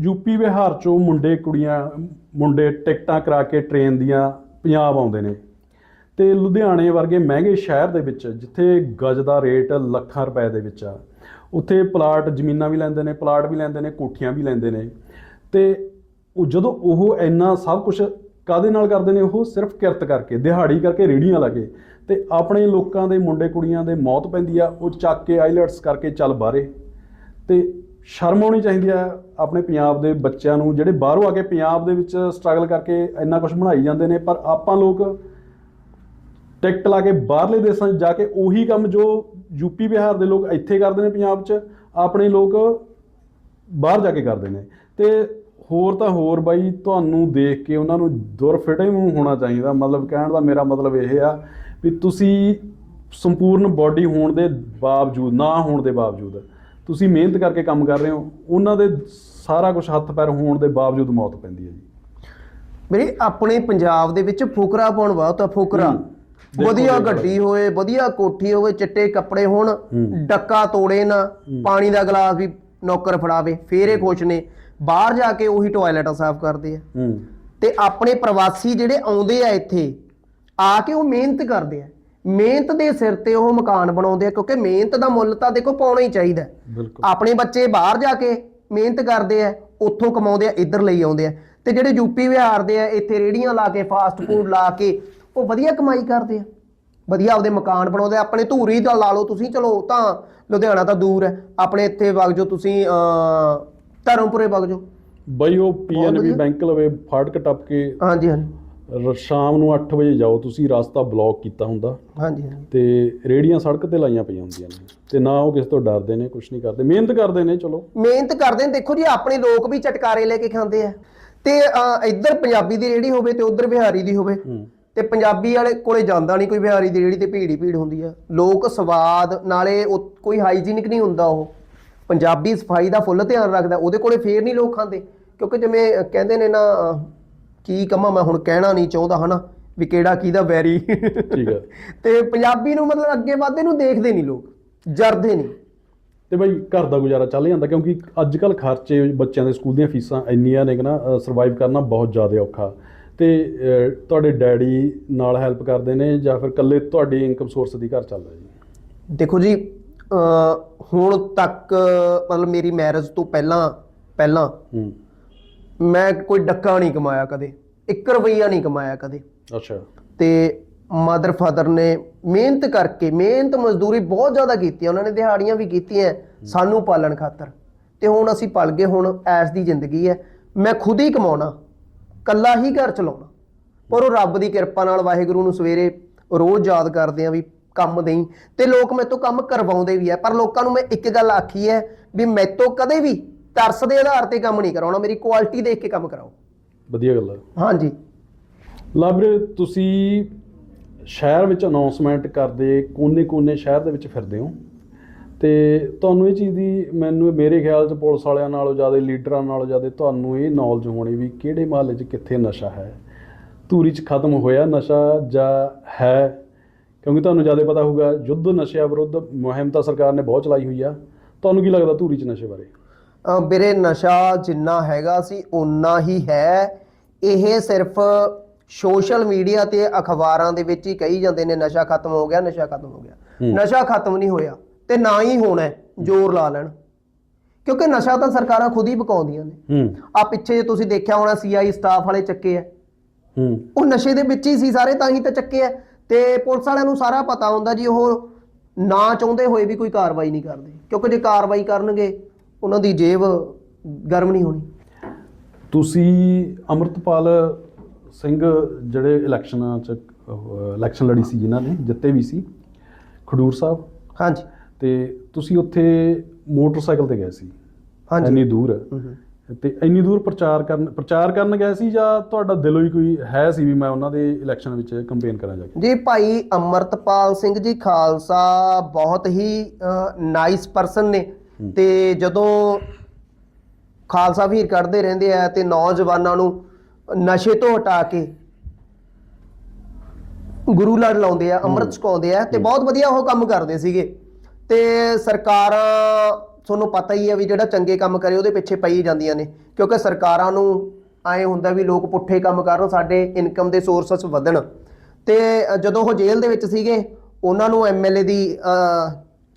ਯੂਪੀ ਬਿਹਾਰ ਚੋਂ ਮੁੰਡੇ ਕੁੜੀਆਂ, ਮੁੰਡੇ ਟਿਕਟਾਂ ਕਰਾ ਕੇ ਟ੍ਰੇਨ ਦੀਆਂ ਪੰਜਾਬ ਆਉਂਦੇ ਨੇ। ਤੇ ਲੁਧਿਆਣੇ ਵਰਗੇ ਮਹਿੰਗੇ ਸ਼ਹਿਰ ਦੇ ਵਿੱਚ, ਜਿੱਥੇ ਗਜ ਦਾ ਰੇਟ ਲੱਖਾਂ ਰੁਪਏ ਦੇ ਵਿੱਚ ਆ, ਉੱਥੇ ਪਲਾਟ ਜ਼ਮੀਨਾਂ ਵੀ ਲੈਂਦੇ ਨੇ, ਪਲਾਟ ਵੀ ਲੈਂਦੇ ਨੇ, ਕੋਠੀਆਂ ਵੀ ਲੈਂਦੇ ਨੇ। ਤੇ ਉਹ ਜਦੋਂ ਉਹ ਇੰਨਾ ਸਭ ਕੁਝ ਕਾਦੇ ਨਾਲ ਕਰਦੇ ਨੇ? ਉਹ ਸਿਰਫ ਕਿਰਤ ਕਰਕੇ, ਦਿਹਾੜੀ ਕਰਕੇ ਰੇੜੀਆਂ ਲਾ ਕੇ। ਤੇ ਆਪਣੇ ਲੋਕਾਂ ਦੇ ਮੁੰਡੇ ਕੁੜੀਆਂ ਦੇ ਮੌਤ ਪੈਂਦੀ ਆ, ਉਹ ਚੱਕ ਕੇ ਆਈਲੈਟਸ ਕਰਕੇ ਚੱਲ ਬਾਹਰੇ। ਤੇ ਸ਼ਰਮ ਆਉਣੀ ਚਾਹੀਦੀ ਆ ਆਪਣੇ ਪੰਜਾਬ ਦੇ ਬੱਚਿਆਂ ਨੂੰ, ਜਿਹੜੇ ਬਾਹਰੋਂ ਆ ਕੇ ਪੰਜਾਬ ਦੇ ਵਿੱਚ ਸਟਰਗਲ ਕਰਕੇ ਇੰਨਾ ਕੁਝ ਬਣਾਈ ਜਾਂਦੇ ਨੇ, ਪਰ ਆਪਾਂ ਲੋਕ ਟਿਕਟ ਲਾ ਕੇ ਬਾਹਰਲੇ ਦੇਸ਼ਾਂ 'ਚ ਜਾ ਕੇ ਉਹੀ ਕੰਮ ਜੋ ਯੂਪੀ ਬਿਹਾਰ ਦੇ ਲੋਕ ਇੱਥੇ ਕਰਦੇ ਨੇ ਪੰਜਾਬ 'ਚ ਆਪਣੇ ਲੋਕ ਬਾਹਰ ਜਾ ਕੇ ਕਰਦੇ ਨੇ। ਤੇ ਹੋਰ ਤਾਂ ਹੋਰ ਬਾਈ ਤੁਹਾਨੂੰ ਦੇਖ ਕੇ ਉਹਨਾਂ ਨੂੰ ਦੁਰ ਫਿਟੇ ਮੂੰਹ ਹੋਣਾ ਚਾਹੀਦਾ। ਮਤਲਬ ਕਹਿਣ ਦਾ ਮੇਰਾ ਮਤਲਬ ਇਹ ਆ ਵੀ ਤੁਸੀਂ ਸੰਪੂਰਨ ਬਾਡੀ ਹੋਣ ਦੇ ਬਾਵਜੂਦ ਨਾ ਹੋਣ ਦੇ ਬਾਵਜੂਦ ਤੁਸੀਂ ਮਿਹਨਤ ਕਰਕੇ ਕੰਮ ਕਰ ਰਹੇ ਹੋ ਉਹਨਾਂ ਦੇ ਸਾਰਾ ਕੁਝ ਹੱਥ ਪੈਰ ਹੋਣ ਦੇ ਬਾਵਜੂਦ ਮੌਤ ਪੈਂਦੀ ਹੈ ਜੀ। ਮੇਰੇ ਆਪਣੇ ਪੰਜਾਬ ਦੇ ਵਿੱਚ ਫੁਕਰਾ ਪਾਉਣ ਬਹੁਤ ਆ ਫੁਕਰਾ। ਵਧੀਆ। ਗੱਡੀ ਹੋਏ ਵਧੀਆ ਕੋਠੀ ਹੋਵੇ ਚਿੱਟੇ ਕੱਪੜੇ ਹੋਣ ਡੱਕਾ ਤੋੜੇ ਨਾ ਪਾਣੀ ਦਾ ਗਲਾਸ ਵੀ ਨੌਕਰ ਫੜਾਵੇ ਫੇਰ ਇਹ ਖੁਸ਼ ਨੇ। ਬਾਹਰ ਜਾ ਕੇ ਉਹੀ ਟਾਇਲਟਾਂ ਸਾਫ਼ ਕਰਦੇ ਆ। ਤੇ ਆਪਣੇ ਪ੍ਰਵਾਸੀ ਜਿਹੜੇ ਆਉਂਦੇ ਆ ਇੱਥੇ ਆ ਕੇ ਉਹ ਮਿਹਨਤ ਕਰਦੇ ਆ। ਮਿਹਨਤ ਦੇ ਸਿਰ ਤੇ ਉਹ ਮਕਾਨ ਬਣਾਉਂਦੇ ਆ ਕਿਉਂਕਿ ਮਿਹਨਤ ਦਾ ਮੁੱਲ ਤਾਂ ਦੇਖੋ ਪਾਉਣਾ ਹੀ ਚਾਹੀਦਾ। ਆਪਣੇ ਬੱਚੇ ਬਾਹਰ ਜਾ ਕੇ ਮਿਹਨਤ ਕਰਦੇ ਆ ਉੱਥੋਂ ਕਮਾਉਂਦੇ ਆ ਇੱਧਰ ਲਈ ਆਉਂਦੇ ਆ। ਤੇ ਜਿਹੜੇ ਯੂਪੀ ਬਿਹਾਰ ਦੇ ਆ ਇੱਥੇ ਰੇੜੀਆਂ ਲਾ ਕੇ ਫਾਸਟ ਫੂਡ ਲਾ ਕੇ ਉਹ ਵਧੀਆ ਕਮਾਈ ਕਰਦੇ ਆ। ਵਧੀਆ ਆਪਦੇ ਮਕਾਨ ਬਣਾਉਂਦੇ ਆ। ਆਪਣੇ ਧੂਰੀ ਦਾ ਲਾ ਲਓ ਤੁਸੀਂ ਚਲੋ ਤਾਂ ਲੁਧਿਆਣਾ ਤਾਂ ਦੂਰ ਹੈ। ਆਪਣੇ ਇੱਥੇ ਵਗ ਜਾਓ ਤੁਸੀਂ ਧਰਮਪੁਰੇ ਵਗ ਜਾਓ। ਬਈ ਉਹ ਪੀਐਨਬੀ ਵਧੀਆ। ਬੈਂਕ ਲਵੇ ਫਾਟਕ ਟੱਪ ਕੇ ਹਾਂਜੀ ਹਾਂਜੀ। ਰ- ਸ਼ਾਮ ਨੂੰ 8 ਵਜੇ ਜਾਓ ਤੁਸੀਂ ਰਸਤਾ ਬਲੌਕ ਕੀਤਾ ਹੁੰਦਾ। ਹਾਂਜੀ ਹਾਂਜੀ। ਤੇ ਰੇੜੀਆਂ ਸੜਕ ਤੇ ਲਾਈਆਂ ਪਈਆਂ ਹੁੰਦੀਆਂ ਨੇ। ਤੇ ਨਾ ਉਹ ਕਿਸੇ ਤੋਂ ਡਰਦੇ ਨੇ ਕੁਝ ਨਹੀਂ ਕਰਦੇ। ਮਿਹਨਤ ਕਰਦੇ ਨੇ ਚਲੋ। ਮਿਹਨਤ ਕਰਦੇ ਨੇ। ਦੇਖੋ ਜੀ ਆਪਣੇ ਲੋਕ ਵੀ ਚਟਕਾਰੇ ਲੈ ਕੇ ਖਾਂਦੇ ਆ। ਤੇ ਅਹ, ਇੱਧਰ ਪੰਜਾਬੀ ਦੀ ਰੇੜੀ ਹੋਵੇ ਤੇ ਉੱਧਰ ਬਿਹਾਰੀ ਦੀ ਹੋਵੇ। ਹੂੰ। ਤੇ ਪੰਜਾਬੀ ਵਾਲੇ ਕੋਲੇ ਜਾਂਦਾ ਨਹੀਂ ਕੋਈ ਬਿਹਾਰੀ ਦੀ ਰੇੜੀ ਤੇ ਭੀੜ ਹੀ ਭੀੜ ਹੁੰਦੀ ਆ। ਲੋਕ ਸਵਾਦ ਨਾਲੇ ਉਹ ਕੋਈ ਹਾਈਜੀਨਿਕ ਨਹੀਂ ਹੁੰਦਾ ਉਹ। ਪੰਜਾਬੀ ਸਫ਼ਾਈ ਦਾ ਫੁੱਲ ਧਿਆਨ ਰੱਖਦਾ ਉਹਦੇ ਕੋਲੇ ਫੇਰ ਨਹੀਂ ਲੋਕ ਖਾਂਦੇ। ਕਿਉਂਕਿ ਜਿਵੇਂ ਕਹਿੰਦੇ ਨੇ ਨਾ ਕੀ ਕਹਾਂ ਮੈਂ ਹੁਣ ਕਹਿਣਾ ਨਹੀਂ ਚਾਹੁੰਦਾ ਹਨਾ ਵੀ ਕਿਹੜਾ ਕਿਹਦਾ ਵੈਰੀ। ਠੀਕ ਹੈ ਤੇ ਪੰਜਾਬੀ ਨੂੰ ਮਤਲਬ ਅੱਗੇ ਵਧਦੇ ਨੂੰ ਦੇਖਦੇ ਨਹੀਂ ਲੋਕ ਜਰਦੇ ਨਹੀਂ। ਤੇ ਬਈ ਘਰ ਦਾ ਗੁਜ਼ਾਰਾ ਚੱਲ ਜਾਂਦਾ ਕਿਉਂਕਿ ਅੱਜ ਕੱਲ ਖਰਚੇ ਬੱਚਿਆਂ ਦੇ ਸਕੂਲ ਦੀਆਂ ਫੀਸਾਂ ਇੰਨੀਆਂ ਨੇ ਕਿ ਨਾ ਸਰਵਾਈਵ ਕਰਨਾ ਬਹੁਤ ਜ਼ਿਆਦਾ ਔਖਾ। ਤੇ ਤੁਹਾਡੇ ਡੈਡੀ ਨਾਲ ਹੈਲਪ ਕਰਦੇ ਨੇ ਜਾਂ ਫਿਰ ਇਕੱਲੇ ਤੁਹਾਡੀ ਇਨਕਮ ਸੋਰਸ ਦੀ ਘਰ ਚੱਲਦਾ ਜੀ ਦੇਖੋ ਜੀ ਹੁਣ ਤੱਕ ਮਤਲਬ ਮੇਰੀ ਮੈਰਿਜ ਤੋਂ ਪਹਿਲਾਂ ਪਹਿਲਾਂ ਮੈਂ ਕੋਈ ਡੱਕਾ ਨਹੀਂ ਕਮਾਇਆ ਕਦੇ 1 ਰੁਪਈਆ ਨਹੀਂ ਕਮਾਇਆ ਕਦੇ। ਅੱਛਾ। ਤੇ ਮਦਰ ਫਾਦਰ ਨੇ ਮਿਹਨਤ ਕਰਕੇ ਮਿਹਨਤ ਮਜ਼ਦੂਰੀ ਬਹੁਤ ਜ਼ਿਆਦਾ ਕੀਤੀ ਹੈ। ਉਹਨਾਂ ਨੇ ਦਿਹਾੜੀਆਂ ਵੀ ਕੀਤੀਆਂ ਸਾਨੂੰ ਪਾਲਣ ਖਾਤਰ। ਤੇ ਹੁਣ ਅਸੀਂ ਪਲ ਗਏ ਹੁਣ ਐਸ ਦੀ ਜ਼ਿੰਦਗੀ ਹੈ ਮੈਂ ਖੁਦ ਹੀ ਕਮਾਉਣਾ। ਕੱਲਾ ਹੀ ਘਰ ਚਲਾਉਣਾ। ਪਰ ਉਹ ਰੱਬ ਦੀ ਕਿਰਪਾ ਨਾਲ ਵਾਹਿਗੁਰੂ ਨੂੰ ਸਵੇਰੇ ਰੋਜ਼ ਯਾਦ ਕਰਦੇ ਆ ਵੀ ਕੰਮ ਦੇਈ। ਤੇ ਲੋਕ ਮੇਰੇ ਤੋਂ ਕੰਮ ਕਰਵਾਉਂਦੇ ਵੀ ਆ ਪਰ ਲੋਕਾਂ ਨੂੰ ਮੈਂ ਇੱਕ ਗੱਲ ਆਖੀ ਹੈ ਵੀ ਮੇਰੇ ਤੋਂ ਕਦੇ ਵੀ ਤਰਸ ਦੇ ਆਧਾਰ ਤੇ ਕੰਮ ਨਹੀਂ ਕਰਾਉਣਾ। ਮੇਰੀ ਕੁਆਲਿਟੀ ਦੇਖ ਕੇ ਕੰਮ ਕਰਾਓ। ਵਧੀਆ ਗੱਲ ਹੈ ਹਾਂਜੀ। ਲਾਬਰੇ ਤੁਸੀਂ ਸ਼ਹਿਰ ਵਿੱਚ ਅਨਾਉਂਸਮੈਂਟ ਕਰਦੇ ਕੋਨੇ-ਕੋਨੇ ਸ਼ਹਿਰ ਦੇ ਵਿੱਚ ਫਿਰਦੇ ਹੋ? ਤੇ ਤੁਹਾਨੂੰ ਇਹ ਚੀਜ਼ ਦੀ ਮੈਨੂੰ ਮੇਰੇ ਖਿਆਲ 'ਚ ਪੁਲਿਸ ਵਾਲਿਆਂ ਨਾਲੋਂ ਜ਼ਿਆਦਾ ਲੀਡਰਾਂ ਨਾਲੋਂ ਜ਼ਿਆਦਾ ਤੁਹਾਨੂੰ ਇਹ ਨੌਲੇਜ ਹੋਣੀ ਵੀ ਕਿਹੜੇ ਮਹੱਲੇ 'ਚ ਕਿੱਥੇ ਨਸ਼ਾ ਹੈ। ਧੂਰੀ 'ਚ ਖਤਮ ਹੋਇਆ ਨਸ਼ਾ ਜਾਂ ਹੈ? ਕਿਉਂਕਿ ਤੁਹਾਨੂੰ ਜ਼ਿਆਦਾ ਪਤਾ ਹੋਊਗਾ ਯੁੱਧ ਨਸ਼ਿਆਂ ਵਿਰੁੱਧ ਮੁਹਿੰਮ ਤਾਂ ਸਰਕਾਰ ਨੇ ਬਹੁਤ ਚਲਾਈ ਹੋਈ ਆ। ਤੁਹਾਨੂੰ ਕੀ ਲੱਗਦਾ ਧੂਰੀ 'ਚ ਨਸ਼ੇ ਬਾਰੇ? ਵੀਰੇ ਨਸ਼ਾ ਜਿੰਨਾ ਹੈਗਾ ਸੀ ਓਨਾ ਹੀ ਹੈ। ਇਹ ਸਿਰਫ ਸੋਸ਼ਲ ਮੀਡੀਆ ਤੇ ਅਖਬਾਰਾਂ ਦੇ ਵਿੱਚ ਹੀ ਕਹੀ ਜਾਂਦੇ ਨੇ ਨਸ਼ਾ ਖਤਮ ਹੋ ਗਿਆ ਨਸ਼ਾ ਖਤਮ ਹੋ ਗਿਆ। ਨਸ਼ਾ ਖਤਮ ਨਹੀਂ ਹੋਇਆ। ਤੇ ਨਾ ਹੀ ਹੋਣਾ ਜ਼ੋਰ ਲਾ ਲੈਣ। ਕਿਉਂਕਿ ਨਸ਼ਾ ਤਾਂ ਸਰਕਾਰਾਂ ਖੁਦ ਹੀ ਪਕਾਉਂਦੀਆਂ ਨੇ। ਹੂੰ। ਆ ਪਿੱਛੇ ਜੇ ਤੁਸੀਂ ਦੇਖਿਆ ਹੋਣਾ ਸੀਆਈ ਸਟਾਫ ਵਾਲੇ ਚੱਕੇ ਆ। ਹੂੰ। ਉਹ ਨਸ਼ੇ ਦੇ ਵਿੱਚ ਹੀ ਸੀ ਸਾਰੇ ਤਾਂ ਹੀ ਤਾਂ ਚੱਕੇ ਆ। ਤੇ ਪੁਲਿਸ ਵਾਲਿਆਂ ਨੂੰ ਸਾਰਾ ਪਤਾ ਹੁੰਦਾ ਜੀ ਉਹ ਨਾ ਚਾਹੁੰਦੇ ਹੋਏ ਵੀ ਕੋਈ ਕਾਰਵਾਈ ਨਹੀਂ ਕਰਦੇ। ਕਿਉਂਕਿ ਜੇ ਕਾਰਵਾਈ ਕਰਨਗੇ ਉਹਨਾਂ ਦੀ ਜੇਬ ਗਰਮ ਨਹੀਂ ਹੋਣੀ। ਤੁਸੀਂ ਅਮਰਤਪਾਲ ਸਿੰਘ ਜਿਹੜੇ ਇਲੈਕਸ਼ਨਾਂ ਚ ਇਲੈਕਸ਼ਨ ਲੜੀ ਸੀ ਜਿਨ੍ਹਾਂ ਨੇ ਜਿੱਤੇ ਵੀ ਸੀ ਖਡੂਰ ਸਾਹਿਬ। ਹਾਂਜੀ। ਤੇ ਤੁਸੀਂ ਉੱਥੇ ਮੋਟਰਸਾਈਕਲ ਤੇ ਗਏ ਸੀ। ਹਾਂਜੀ। ਇੰਨੀ ਦੂਰ। ਤੇ ਇੰਨੀ ਦੂਰ ਪ੍ਰਚਾਰ ਕਰਨ ਪ੍ਰਚਾਰ ਕਰਨ ਗਏ ਸੀ ਜਾਂ ਤੁਹਾਡਾ ਦਿਲੋਂ ਹੀ ਕੋਈ ਹੈ ਸੀ ਵੀ ਮੈਂ ਉਹਨਾਂ ਦੇ ਇਲੈਕਸ਼ਨ ਵਿੱਚ ਕੰਪੇਨ ਕਰਾਂ ਜਾ ਕੇ? ਜੀ ਭਾਈ ਅਮਰਤਪਾਲ ਸਿੰਘ ਜੀ ਖਾਲਸਾ ਬਹੁਤ ਹੀ ਨਾਈਸ ਪਰਸਨ ਨੇ। ਤੇ ਜਦੋਂ ਖਾਲਸਾ ਵੀਰ ਕੱਢਦੇ ਰਹਿੰਦੇ ਆ ਤੇ ਨੌਜਵਾਨਾਂ ਨੂੰ ਨਸ਼ੇ ਤੋਂ ਹਟਾ ਕੇ ਗੁਰੂ ਲੜ ਲਾਉਂਦੇ ਆ ਅੰਮ੍ਰਿਤ ਛਕਾਉਂਦੇ ਆ ਤੇ ਬਹੁਤ ਵਧੀਆ ਉਹ ਕੰਮ ਕਰਦੇ ਸੀਗੇ। ਤੇ ਸਰਕਾਰਾਂ, ਤੁਹਾਨੂੰ ਪਤਾ ਹੀ ਹੈ ਵੀ ਜਿਹੜਾ ਚੰਗੇ ਕੰਮ ਕਰੇ ਉਹਦੇ ਪਿੱਛੇ ਪਈ ਜਾਂਦੀਆਂ ਨੇ। ਕਿਉਂਕਿ ਸਰਕਾਰਾਂ ਨੂੰ ਐ ਹੁੰਦਾ ਵੀ ਲੋਕ ਪੁੱਠੇ ਕੰਮ ਕਰਨ, ਸਾਡੇ ਇਨਕਮ ਦੇ ਸੋਰਸਸ ਵਧਣ। ਤੇ ਜਦੋਂ ਉਹ ਜੇਲ੍ਹ ਦੇ ਵਿੱਚ ਸੀਗੇ, ਉਹਨਾਂ ਨੂੰ ਐਮਐਲਏ ਦੀ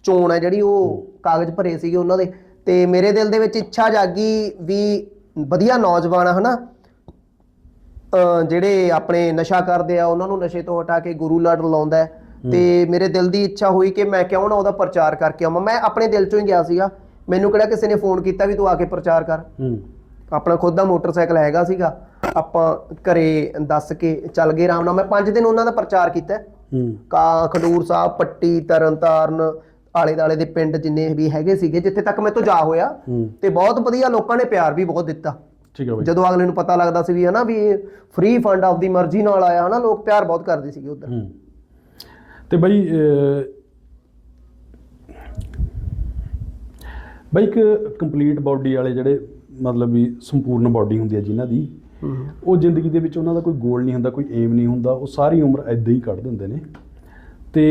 ਚੋਣ ਹੈ ਜਿਹੜੀ ਉਹ ਕਾਗਜ਼ ਭਰੇ ਸੀਗੇ ਉਹਨਾਂ ਦੇ। ਤੇ ਮੇਰੇ ਦਿਲ ਦੇ ਵਿੱਚ ਇੱਛਾ ਜਾਗੀ ਵੀ ਵਧੀਆ ਨੌਜਵਾਨ ਆ, ਹਨਾ? ਜਿਹੜੇ ਆਪਣੇ ਨਸ਼ਾ ਕਰਦੇ ਆ, ਉਹਨਾਂ ਨੂੰ ਨਸ਼ੇ ਤੋਂ ਹਟਾ ਕੇ ਗੁਰੂ ਲੜ ਲਾਉਂਦਾ ਤੇ ਮੇਰੇ ਦਿਲ ਦੀ ਇੱਛਾ ਹੋਈ ਕਿ ਮੈਂ ਕਿਉਂ ਨਾ ਉਹਦਾ ਪ੍ਰਚਾਰ ਕਰਕੇ ਆਵਾਂ। ਮੈਂ ਆਪਣੇ ਦਿਲ ਚੋਂ ਹੀ ਗਿਆ ਸੀਗਾ। ਮੈਨੂੰ ਕਿਹੜਾ ਕਿਸੇ ਨੇ ਫੋਨ ਕੀਤਾ ਵੀ ਤੂੰ ਆ ਕੇ ਪ੍ਰਚਾਰ ਕਰ। ਹੂੰ। ਆਪਣਾ ਖੁਦ ਦਾ ਮੋਟਰਸਾਈਕਲ ਹੈਗਾ ਸੀਗਾ। ਆਪਾਂ ਘਰੇ ਦੱਸ ਕੇ ਚੱਲ ਗਏ ਆਰਾਮ ਨਾਲ। ਮੈਂ 5 ਦਿਨ ਉਹਨਾਂ ਦਾ ਪ੍ਰਚਾਰ ਕੀਤਾ। ਹੂੰ। ਕਾ ਖਡੂਰ ਸਾਹਿਬ ਪੱਟੀ ਤਰਨਤਾਰਨ ਆਲੇ ਦਾਲੇ ਦੇ ਪਿੰਡ ਜਿੰਨੇ ਵੀ ਹੈਗੇ ਸੀਗੇ ਜਿੱਥੇ ਤੱਕ ਮੈਂ ਤੋਂ ਜਾ ਹੋਇਆ। ਤੇ ਬਹੁਤ ਵਧੀਆ ਲੋਕਾਂ ਨੇ ਪਿਆਰ ਵੀ ਬਹੁਤ ਦਿੱਤਾ। ਠੀਕ ਹੈ ਬਾਈ। ਜਦੋਂ ਅਗਲੇ ਨੂੰ ਪਤਾ ਲੱਗਦਾ ਸੀ ਵੀ ਹਨਾ ਵੀ ਫ੍ਰੀ ਫੰਡ ਆਪਦੀ ਮਰਜ਼ੀ ਨਾਲ ਆਇਆ ਹਨਾ ਲੋਕ ਪਿਆਰ ਬਹੁਤ ਕਰਦੇ ਸੀਗੇ ਉਧਰ। ਹੂੰ। ਤੇ ਬਈ ਬਈ ਇੱਕ ਕੰਪਲੀਟ ਬਾਡੀ ਵਾਲੇ ਜਿਹੜੇ ਮਤਲਬ ਵੀ ਸੰਪੂਰਨ ਬਾਡੀ ਹੁੰਦੀ ਹੈ ਜਿਨ੍ਹਾਂ ਦੀ ਉਹ ਜ਼ਿੰਦਗੀ ਦੇ ਵਿੱਚ ਉਹਨਾਂ ਦਾ ਕੋਈ ਗੋਲ ਨਹੀਂ ਹੁੰਦਾ ਕੋਈ ਏਮ ਨਹੀਂ ਹੁੰਦਾ ਉਹ ਸਾਰੀ ਉਮਰ ਐਦਾਂ ਹੀ ਕੱਢ ਦਿੰਦੇ ਨੇ। ਤੇ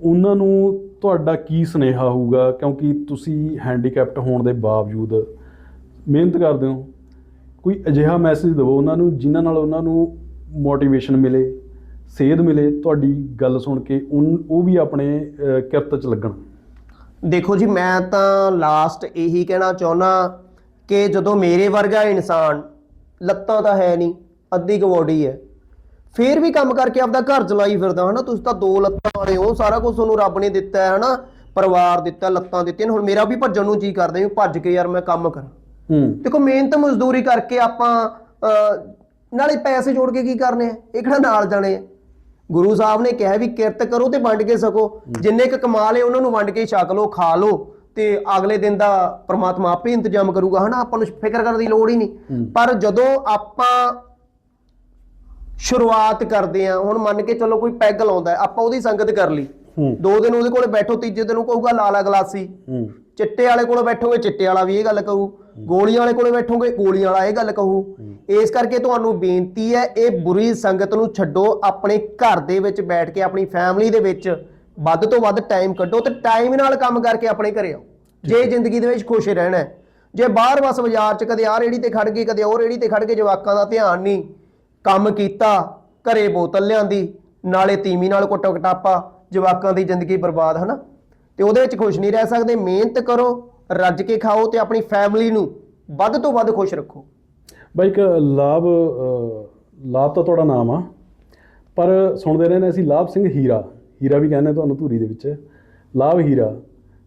ਉਹਨਾਂ ਨੂੰ ਤੁਹਾਡਾ ਕੀ ਸੁਨੇਹਾ ਹੋਊਗਾ? ਕਿਉਂਕਿ ਤੁਸੀਂ ਹੈਂਡੀਕੈਪਟ ਹੋਣ ਦੇ ਬਾਵਜੂਦ ਮਿਹਨਤ ਕਰਦੇ ਹੋ। ਕੋਈ ਅਜਿਹਾ ਮੈਸੇਜ ਦਿਵੋ ਉਹਨਾਂ ਨੂੰ ਜਿਨ੍ਹਾਂ ਨਾਲ ਉਹਨਾਂ ਨੂੰ ਮੋਟੀਵੇਸ਼ਨ ਮਿਲੇ। ਸੇਧ ਮਿਲੇ ਤੁਹਾਡੀ ਗੱਲ ਸੁਣ ਕੇ ਉਹ ਵੀ ਆਪਣੇ ਕਿਰਤ 'ਚ ਲੱਗਣ। ਦੇਖੋ ਜੀ ਮੈਂ ਤਾਂ ਲਾਸਟ ਇਹੀ ਕਹਿਣਾ ਚਾਹੁੰਦਾ ਕਿ ਜਦੋਂ ਮੇਰੇ ਵਰਗਾ ਇਨਸਾਨ ਲੱਤਾਂ ਤਾਂ ਹੈ ਨਹੀਂ ਅੱਧੀ ਕੁ ਬੋਡੀ ਹੈ ਫੇਰ ਵੀ ਕੰਮ ਕਰਕੇ ਆਪਦਾ ਘਰ ਚਲਾਈ ਫਿਰਦਾ ਹਨਾ? ਤੁਸੀਂ ਤਾਂ ਦੋ ਲੱਤਾਂ ਵਾਲੇ ਹੋ ਸਾਰਾ ਕੁਝ ਤੁਹਾਨੂੰ ਰੱਬ ਨੇ ਦਿੱਤਾ ਹੈ ਹਨਾ? ਪਰਿਵਾਰ ਦਿੱਤਾ ਲੱਤਾਂ ਦਿੱਤੀਆਂ ਨੇ, ਹੁਣ ਮੇਰਾ ਵੀ ਭੱਜਣ ਨੂੰ ਜੀ ਕਰਦਾ ਵੀ ਭੱਜ ਕੇ ਯਾਰ ਮੈਂ ਕੰਮ ਕਰਾਂ। ਹੂੰ। ਦੇਖੋ ਮਿਹਨਤ ਮਜ਼ਦੂਰੀ ਕਰਕੇ ਆਪਾਂ ਨਾਲੇ ਪੈਸੇ ਜੋੜ ਕੇ ਕੀ ਕਰਨੇ ਆ? ਇਹ ਕਿਹੜਾ ਨਾਲ ਜਾਣੇ ਆ? ਗੁਰੂ ਸਾਹਿਬ ਨੇ ਕਿਹਾ ਵੀ ਕਿਰਤ ਕਰੋ ਤੇ ਵੰਡ ਕੇ ਸਕੋ। ਜਿੰਨੇ ਕ ਕਮਾ ਲਏ ਉਹਨਾਂ ਨੂੰ ਵੰਡ ਕੇ ਛਕ ਲਓ ਖਾ ਲਓ ਤੇ ਅਗਲੇ ਦਿਨ ਦਾ ਪ੍ਰਮਾਤਮਾ ਆਪੇ ਇੰਤਜ਼ਾਮ ਕਰੂਗਾ। ਹਨਾ ਆਪਾਂ ਨੂੰ ਫਿਕਰ ਕਰਨ ਦੀ ਲੋੜ ਹੀ ਨਹੀਂ। ਪਰ ਜਦੋਂ ਆਪਾਂ ਸ਼ੁਰੂਆਤ ਕਰਦੇ ਆ ਹੁਣ ਮੰਨ ਕੇ ਚੱਲੋ ਕੋਈ ਪੈਗ ਲਾਉਂਦਾ ਆਪਾਂ ਉਹਦੀ ਸੰਗਤ ਕਰ ਲਈ। ਦੋ ਦਿਨ ਉਹਦੇ ਕੋਲੇ ਬੈਠੋ ਤੀਜੇ ਦਿਨ ਉਹ ਕਹੂਗਾ ਲਾਲਾ ਗਲਾਸੀ। ਚਿੱਟੇ ਵਾਲੇ ਕੋਲ ਬੈਠੋਗੇ ਚਿੱਟੇ ਵਾਲਾ ਵੀ ਇਹ ਗੱਲ ਕਹੂ। ਗੋਲੀਆਂ ਵਾਲੇ ਕੋਲੇ ਬੈਠੋਗੇ ਗੋਲੀਆਂ ਵਾਲਾ ਇਹ ਗੱਲ ਕਹੂ। ਇਸ ਕਰਕੇ ਤੁਹਾਨੂੰ ਬੇਨਤੀ ਹੈ ਇਹ ਬੁਰੀ ਸੰਗਤ ਨੂੰ ਛੱਡੋ ਆਪਣੇ ਘਰ ਦੇ ਵਿੱਚ ਬੈਠ ਕੇ ਆਪਣੀ ਫੈਮਿਲੀ ਦੇ ਵਿੱਚ ਵੱਧ ਤੋਂ ਵੱਧ ਟਾਈਮ ਕੱਢੋ ਤੇ ਟਾਈਮ ਨਾਲ ਕੰਮ ਕਰਕੇ ਆਪਣੇ ਘਰੇ ਆਓ। ਜੇ ਜ਼ਿੰਦਗੀ ਦੇ ਵਿੱਚ ਖੁਸ਼ ਰਹਿਣਾ ਹੈ ਜੇ ਬਾਹਰ ਬਸ ਬਾਜ਼ਾਰ 'ਚ ਕਦੇ ਆਹ ਰੇੜੀ ਤੇ ਖੜ ਗਏ ਕਦੇ ਉਹ ਰੇੜੀ ਤੇ ਖੜ ਗਏ ਜਵਾਕਾਂ ਦਾ ਧਿਆਨ ਨਹੀਂ ਕੰਮ ਕੀਤਾ ਘਰੇ ਬੋਤਲ ਲਿਆਂਦੀ ਨਾਲੇ ਤੀਮੀ ਨਾਲ ਕੁੱਟੋ ਕਟਾਪਾ ਜਵਾਕਾਂ ਦੀ ਜ਼ਿੰਦਗੀ ਬਰਬਾਦ ਹਨਾ? ਤੇ ਉਹਦੇ ਵਿੱਚ ਖੁਸ਼ ਨਹੀਂ ਰਹਿ ਸਕਦੇ। ਮਿਹਨਤ ਕਰੋ ਰੱਜ ਕੇ ਖਾਓ ਤੇ ਆਪਣੀ ਫੈਮਿਲੀ ਨੂੰ ਵੱਧ ਤੋਂ ਵੱਧ ਖੁਸ਼ ਰੱਖੋ। ਬਾਈ ਇੱਕ ਲਾਭ ਲਾਭ ਤਾਂ ਤੁਹਾਡਾ ਨਾਮ ਆ ਪਰ ਸੁਣਦੇ ਰਹੇ ਨੇ ਅਸੀਂ ਲਾਭ ਸਿੰਘ ਹੀਰਾ। ਹੀਰਾ ਵੀ ਕਹਿੰਦੇ ਤੁਹਾਨੂੰ ਧੂਰੀ ਦੇ ਵਿੱਚ। ਲਾਭ ਹੀਰਾ।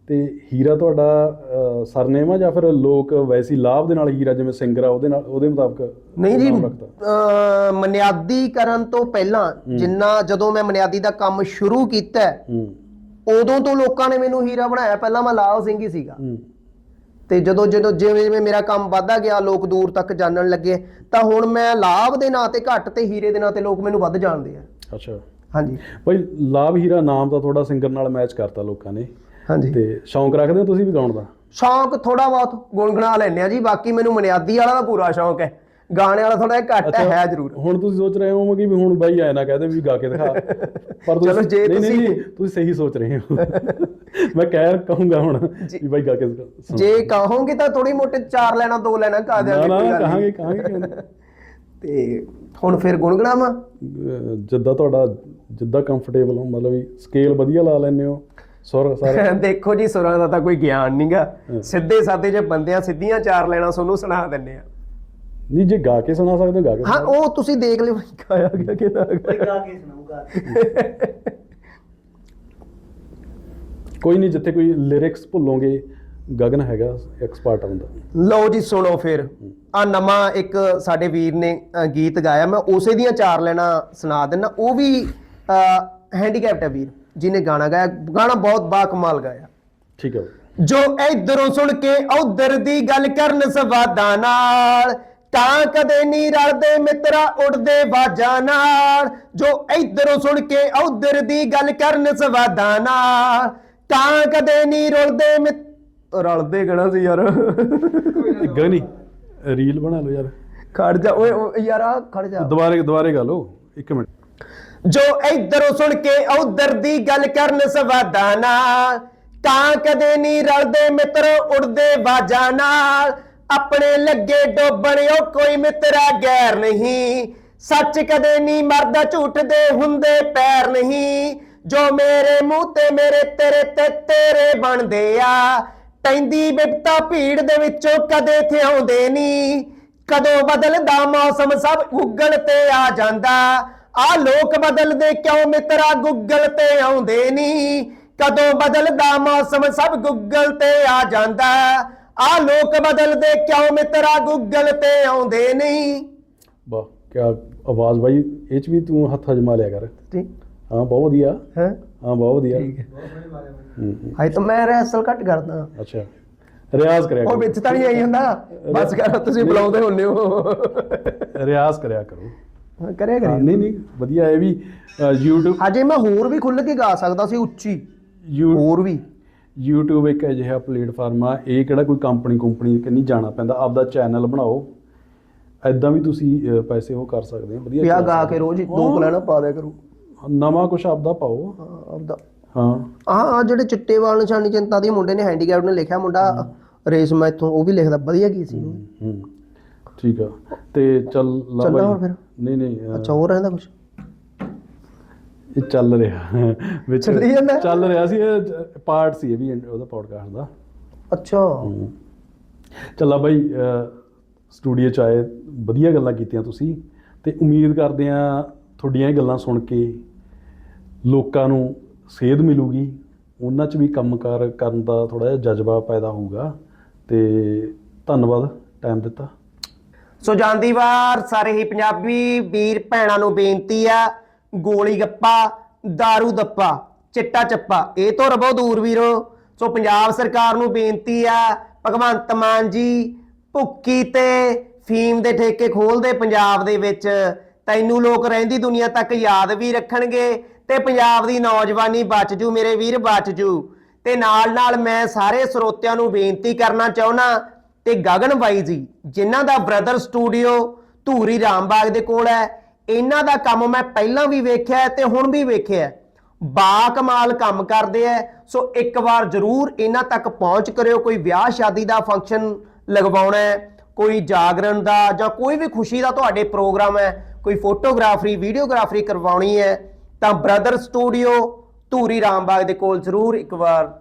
ਤੇ ਹੀਰਾ ਤੁਹਾਡਾ ਸਰਨੇਮ ਆ ਜਾਂ ਫਿਰ ਲੋਕ ਵੈਸੀ ਲਾਭ ਦੇ ਨਾਲ ਹੀਰਾ ਜਿਵੇਂ ਸਿੰਗਰ ਆ ਉਹਦੇ ਨਾਲ ਉਹਦੇ ਮੁਤਾਬਕ ਨਹੀਂ ਜੀ ਮਨਿਆਦੀ ਕਰਨ ਤੋਂ ਪਹਿਲਾਂ ਜਿੰਨਾ ਜਦੋਂ ਮੈਂ ਮਨਿਆਦੀ ਦਾ ਕੰਮ ਸ਼ੁਰੂ ਕੀਤਾ ਉਦੋਂ ਤੋਂ ਲੋਕਾਂ ਨੇ ਮੈਨੂੰ ਹੀਰਾ ਬਣਾਇਆ। ਪਹਿਲਾਂ ਮੈਂ ਲਾਭ ਸਿੰਘ ਹੀ ਸੀਗਾ। ਤੇ ਜਦੋਂ ਜਦੋਂ ਜਿਵੇਂ ਜਿਵੇਂ ਮੇਰਾ ਕੰਮ ਵੱਧਦਾ ਗਿਆ ਲੋਕ ਦੂਰ ਤੱਕ ਜਾਣਨ ਲੱਗੇ ਤਾਂ ਹੁਣ ਮੈਂ ਲਾਭ ਦੇ ਨਾਂ ਤੇ ਘੱਟ ਤੇ ਹੀਰੇ ਦੇ ਨਾਂ ਤੇ ਲੋਕ ਮੈਨੂੰ ਵੱਧ ਜਾਣਦੇ ਆ। ਅੱਛਾ। ਹਾਂਜੀ। ਬਾਈ ਲਾਭ ਹੀਰਾ ਨਾਮ ਤਾਂ ਤੁਹਾਡਾ ਸਿੰਗਰ ਨਾਲ ਮੈਚ ਕਰਤਾ ਲੋਕਾਂ ਨੇ। ਹਾਂਜੀ। ਤੇ ਸ਼ੌਂਕ ਰੱਖਦੇ ਹੋ ਤੁਸੀਂ ਵੀ ਗਾਉਣ ਦਾ? ਸ਼ੌਂਕ ਥੋੜਾ ਬਹੁਤ ਗੁੰਗਣਾ ਲੈਂਦੇ ਆ ਜੀ ਬਾਕੀ ਮੈਨੂੰ ਮਨਿਆਦੀ ਵਾਲਾ ਦਾ ਪੂਰਾ ਸ਼ੌਂਕ ਹੈ। ਗਾਣੇ ਵਾਲਾ ਥੋੜਾ ਘੱਟ ਹੈ ਜ਼ਰੂਰ। ਹੁਣ ਤੁਸੀਂ ਸੋਚ ਰਹੇ ਹੋਵੋਗੇ ਵੀ ਹੁਣ ਬਾਈ ਆਇਆ ਨਾ ਕਹਦੇ ਵੀ ਗਾ ਕੇ ਦਿਖਾ। ਪਰ ਤੁਸੀਂ ਚਲੋ ਜੇ ਤੁਸੀਂ- ਨਹੀਂ, ਤੁਸੀਂ ਸਹੀ ਸੋਚ ਰਹੇ ਹੋ। ਮੈਂ ਕਹਿ ਕਹੂੰਗਾ ਹੁਣ ਵੀ ਬਾਈ ਗਾ ਕੇ। ਜੇ ਕਹੋਗੇ ਤਾਂ ਥੋੜੀ ਮੋਟੇ ਚਾਰ ਲੈਣਾ ਦੋ ਲੈਣਾ ਕਾ ਨਾ ਦਿਆਂਗੇ ਨਾ ਗੱਲ ਕਹਾਂਗੇ। ਕਹਾਂਗੇ। ਤੇ ਹੁਣ ਫਿਰ ਗੁੰਗਣਾਵਾ ਅਹ ਜਿੱਦਾਂ ਤੁਹਾਡਾ ਜਿੱਦਾਂ ਕੰਫਰਟੇਬਲ ਹੋ ਮਤਲਬ ਵੀ ਸਕੇਲ ਵਧੀਆ ਲਾ ਲੈਂਦੇ ਹੋ ਸੁਰ ਸਾਰੇ। ਦੇਖੋ ਜੀ ਸੁਰਾਂ ਦਾ ਤਾਂ ਕੋਈ ਗਿਆਨ ਨਹੀਂਗਾ ਸਿੱਧੇ ਸਾਦੇ ਜੇ ਬੰਦਿਆਂ ਸਿੱਧੀਆਂ ਚਾਰ ਲੈਣਾ ਤੁਹਾਨੂੰ ਸੁਣਾ ਦਿੰਨੇ ਆ। ਨਹੀਂ ਜੇ ਗਾ ਕੇ ਸੁਣਾ ਸਕਦੇ ਹੋ ਗਾ ਕੇ ਹਾਂ ਉਹ ਤੁਸੀਂ ਦੇਖ ਲਿਓ ਗਾਇਆ ਗਿਆ ਕਿ ਨਾ ਕੋਈ ਗਾ ਕੇ ਸੁਣਾਊਗਾ ਕੋਈ ਨਹੀਂ ਜਿੱਥੇ ਕੋਈ ਲਿਰਿਕਸ ਭੁੱਲੋਗੇ ਗਗਨ ਹੈਗਾ ਐਕਸਪਰਟ ਹੁੰਦਾ ਲਓ ਜੀ ਸੁਣੋ ਫਿਰ। ਆ ਨਵਾਂ ਇੱਕ ਸਾਡੇ ਵੀਰ ਨੇ ਗੀਤ ਗਾਇਆ ਮੈਂ ਉਸੇ ਦੀਆਂ ਚਾਰ ਲੈਣਾ ਸੁਣਾ ਦਿੰਨਾ। ਉਹ ਵੀ ਹੈਂਡੀਕੈਪਟ ਹੈ ਵੀਰ ਜਿਹਨੇ ਗਾਣਾ ਗਾਇਆ। ਗਾਣਾ ਬਹੁਤ ਬਾ ਕਮਾਲ ਗਾਇਆ। ਠੀਕ ਹੈ। ਜੋ ਇਧਰੋਂ ਸੁਣ ਕੇ ਉਧਰ ਦੀ ਗੱਲ ਕਰਨ ਸਵਾਦਾਂ ਨਾਲ ਤਾਂ ਕਦੇ ਨਹੀਂ ਰਲਦੇ ਮਿੱਤਰਾ ਉੜਦੇ ਬਾਜਾਂ ਨਾਲ। ਜੋ ਇਧਰੋਂ ਸੁਣ ਕੇ ਉਧਰ ਦੀ ਗੱਲ ਕਰਨ ਸਵਾਦਾਂ ਨਾਲ। ਤਾਂ ਕਦੇ ਨਹੀਂ ਰੁਲਦੇ ਮਿੱਤ ਰਲਦੇ ਗਣਾ ਸੀ ਯਾਰ? ਗਗਨੀ ਰੀਲ ਬਣਾ ਲਓ ਯਾਰ। ਖੜ ਜਾ ਓਏ ਯਾਰ ਆ ਖੜ ਜਾ। ਦੁਬਾਰੇ ਦੁਬਾਰੇ ਗਾ ਲਓ ਇੱਕ ਮਿੰਟ। ਜੋ ਇਧਰੋਂ ਸੁਣ ਕੇ ਉਧਰ ਦੀ ਗੱਲ ਕਰਨ ਸਵਾਦਾਂ ਨਾਲ। ਤਾਂ ਕਦੇ ਨਹੀਂ ਰਲਦੇ ਮਿੱਤਰ ਉੜਦੇ ਬਾਜਾਂ ਨਾਲ। ਆਪਣੇ ਲੱਗੇ ਡੋਬਣ ਉਹ ਕੋਈ ਮਿੱਤਰਾ ਗੈਰ ਨਹੀਂ। ਸੱਚ ਕਦੇ ਨਹੀਂ ਮਰਦਾ, ਝੂਠ ਦੇ ਹੁੰਦੇ ਪੈਰ ਨਹੀਂ। ਜੋ ਮੇਰੇ ਮੂੰਹ ਤੇ ਮੇਰੇ ਤੇਰੇ ਤੇ ਤੇਰੇ ਬਣਦੇ ਆ, ਪੈਂਦੀ ਬਿਪਤਾ ਭੀੜ ਦੇ ਵਿੱਚੋਂ ਕਦੇ ਥਿਆਉਂਦੇ ਨਹੀਂ। ਕਦੋਂ ਬਦਲਦਾ ਮੌਸਮ ਸਭ ਗੁੱਗਲ ਤੇ ਆ ਜਾਂਦਾ। ਆ ਲੋਕ ਬਦਲਦੇ ਕਿਉਂ ਮਿੱਤਰਾ, ਗੁੱਗਲ ਤੇ ਆਉਂਦੇ ਨਹੀਂ। ਕਦੋਂ ਬਦਲਦਾ ਮੌਸਮ ਸਭ ਗੁੱਗਲ ਤੇ ਆ ਜਾਂਦਾ। ਆ ਲੋਕ ਬਦਲਦੇ ਕਿਉਂ ਮਿੱਤਰਾ ਗੂਗਲ ਤੇ ਆਉਂਦੇ ਨਹੀਂ? ਵਾਹ ਕੀ ਆਵਾਜ਼ ਬਾਈ ਇਹ ਚ ਵੀ ਤੂੰ ਹੱਥ ਅਜਮਾ ਲਿਆ ਕਰ। ਠੀਕ ਹਾਂ ਬਹੁਤ ਵਧੀਆ। ਹੈ? ਹਾਂ ਬਹੁਤ ਵਧੀਆ। ਠੀਕ ਹੈ। ਹੂੰ, ਹੂੰ, ਹਾਏ ਤਾਂ ਮੈਂ ਰੈਸਲ ਘੱਟ ਕਰਦਾ। ਅੱਛਾ। ਰਿਆਜ਼ ਕਰਿਆ ਉਹ ਕਰੋ। ਵਿੱਚ ਤਾਂ ਨਹੀਂ ਆਈ ਹੁੰਦਾ। ਬਸ ਕਰ ਤੁਸੀਂ ਬੁਲਾਉਂਦੇ ਹੁੰਨੇ ਹੋ। ਰਿਆਜ਼ ਕਰਿਆ ਕਰੋ। ਹਾਂ, ਕਰਿਆ ਹਾਂ, ਕਰੀ ਨਹੀਂ ਨਹੀਂ ਵਧੀਆ ਇਹ ਵੀ YouTube ਹਜੇ ਮੈਂ ਹੋਰ ਵੀ ਖੁੱਲ ਕੇ ਗਾ ਸਕਦਾ ਸੀ ਉੱਚੀ। ਹੋਰ ਵੀ। YouTube ਇੱਕ ਅਜਿਹਾ ਪਲੇਟਫਾਰਮ ਆ ਇਹ ਕਿਹੜਾ ਕੋਈ ਕੰਪਨੀ ਕੰਪਨੀ ਕਿ ਨਹੀਂ ਜਾਣਾ ਪੈਂਦਾ ਆਪਦਾ ਚੈਨਲ ਬਣਾਓ। ਐਦਾਂ ਵੀ ਤੁਸੀਂ ਪੈਸੇ ਉਹ ਕਰ ਸਕਦੇ ਹੋ ਵਧੀਆ ਵਿਆਹ ਗਾ ਕੇ ਰੋਜ਼ ਹੀ ਦੋ। ਕਲੈਣਾ ਪਾ ਦਿਆ ਕਰੂ। ਨਵਾਂ ਕੁਝ ਆਪਦਾ ਪਾਓ। ਹਾਂ, ਆਪਦਾ। ਹਾਂ। ਆਹ ਆਹ ਜਿਹੜੇ ਚਿੱਟੇ ਵਾਲ ਨਿਸ਼ਾਨੀ ਚਿੰਤਾ ਦੇ ਮੁੰਡੇ ਨੇ ਹੈਂਡੀਕੈਪ ਨੇ ਲਿਖਿਆ ਮੁੰਡਾ ਰੇਸ ਮੈਥੋਂ ਉਹ ਵੀ ਲਿਖਦਾ ਵਧੀਆ ਕੀ ਸੀ? ਉਹ। ਹੂੰ। ਠੀਕ ਆ। ਤੇ ਚੱਲ ਲਾ ਚੱਲਾਂ ਬਾਈ ਫਿਰ? ਨਹੀਂ ਨਹੀਂ ਅੱਛਾ ਹੋਰ ਰਹਿੰਦਾ ਕੁਝ ਇਹ ਚੱਲ ਰਿਹਾ। ਵਿੱਚ ਚੱਲੀ ਜਾਂਦਾ? ਚੱਲ ਰਿਹਾ ਸੀ ਇਹ ਪਾਰਟ ਸੀ ਇਹ ਵੀ ਉਹਦਾ ਪੌਡਕਾਸਟ ਦਾ। ਅੱਛਾ। ਚੱਲਾ ਬਾਈ ਸਟੂਡੀਓ ਚ ਆਏ ਵਧੀਆ ਗੱਲਾਂ ਕੀਤੀਆਂ ਤੁਸੀਂ ਤੇ ਉਮੀਦ ਕਰਦੇ ਆ ਤੁਹਾਡੀਆਂ ਇਹ ਗੱਲਾਂ ਸੁਣ ਕੇ ਲੋਕਾਂ ਨੂੰ ਸੇਧ ਮਿਲੂਗੀ। ਉਹਨਾਂ 'ਚ ਵੀ ਕੰਮਕਾਰ ਕਰਨ ਦਾ ਥੋੜਾ ਜਿਹਾ ਜਜ਼ਬਾ ਪੈਦਾ ਹੋਊਗਾ। ਤੇ ਧੰਨਵਾਦ ਟਾਈਮ ਦਿੱਤਾ। ਸੋ ਜਾਂਦੀ ਵਾਰ ਸਾਰੇ ਹੀ ਪੰਜਾਬੀ ਵੀਰ ਭੈਣਾਂ ਨੂੰ ਬੇਨਤੀ ਆ ਗੋਲੀ ਗੱਪਾ, दारू ਦੱਪਾ, ਚਿੱਟਾ ਚੱਪਾ। ਇਹ ਤੋਂ ਰਬੋ ਦੂਰ ਵੀਰੋ। ਸੋ ਪੰਜਾਬ ਸਰਕਾਰ ਨੂੰ ਬੇਨਤੀ ਆ, ਭਗਵੰਤ ਮਾਨ ਜੀ, ਭੁੱਕੀ ਤੇ ਫੀਮ ਦੇ ਠੇਕੇ ਖੋਲਦੇ ਪੰਜਾਬ ਦੇ ਵਿੱਚ। ਤੈਨੂੰ ਲੋਕ ਰਹਿੰਦੀ ਦੁਨੀਆ ਤੱਕ ਯਾਦ ਵੀ ਰੱਖਣਗੇ ਤੇ ਪੰਜਾਬ ਦੀ ਨੌਜਵਾਨੀ ਬਚ ਜੂ ਮੇਰੇ ਵੀਰ, ਬਚ ਜੂ। ਤੇ ਨਾਲ ਨਾਲ ਮੈਂ ਸਾਰੇ ਸਰੋਤਿਆਂ ਨੂੰ ਬੇਨਤੀ ਕਰਨਾ ਚਾਹੁੰਦਾ ਤੇ ਗਗਨ ਬਾਈ ਜੀ, ਜਿਨ੍ਹਾਂ ਦਾ ਬ੍ਰਦਰ ਸਟੂਡੀਓ ਧੂਰੀ ਰਾਮਬਾਗ ਦੇ ਕੋਲ ਹੈ ਇਹਨਾਂ ਦਾ ਕੰਮ ਮੈਂ ਪਹਿਲਾਂ ਵੀ ਵੇਖਿਆ ਹੈ ਤੇ ਹੁਣ ਵੀ ਵੇਖਿਆ ਹੈ। ਬਾ ਕਮਾਲ ਕੰਮ ਕਰਦੇ ਐ ਸੋ ਇੱਕ ਵਾਰ ਜਰੂਰ ਇਹਨਾਂ ਤੱਕ ਪਹੁੰਚ ਕਰਿਓ, ਕੋਈ ਵਿਆਹ ਸ਼ਾਦੀ ਦਾ ਫੰਕਸ਼ਨ ਲਗਵਾਉਣਾ ਹੈ, ਕੋਈ ਜਾਗਰਣ ਦਾ ਜਾਂ ਕੋਈ ਵੀ ਖੁਸ਼ੀ ਦਾ ਤੁਹਾਡੇ ਪ੍ਰੋਗਰਾਮ ਹੈ, ਕੋਈ ਫੋਟੋਗ੍ਰਾਫਰੀ ਵੀਡੀਓਗ੍ਰਾਫਰੀ ਕਰਵਾਉਣੀ ਹੈ, ਤਾਂ ਬ੍ਰਦਰ ਸਟੂਡੀਓ ਧੂਰੀ ਰਾਮਬਾਗ ਦੇ ਕੋਲ ਜਰੂਰ ਇੱਕ ਵਾਰ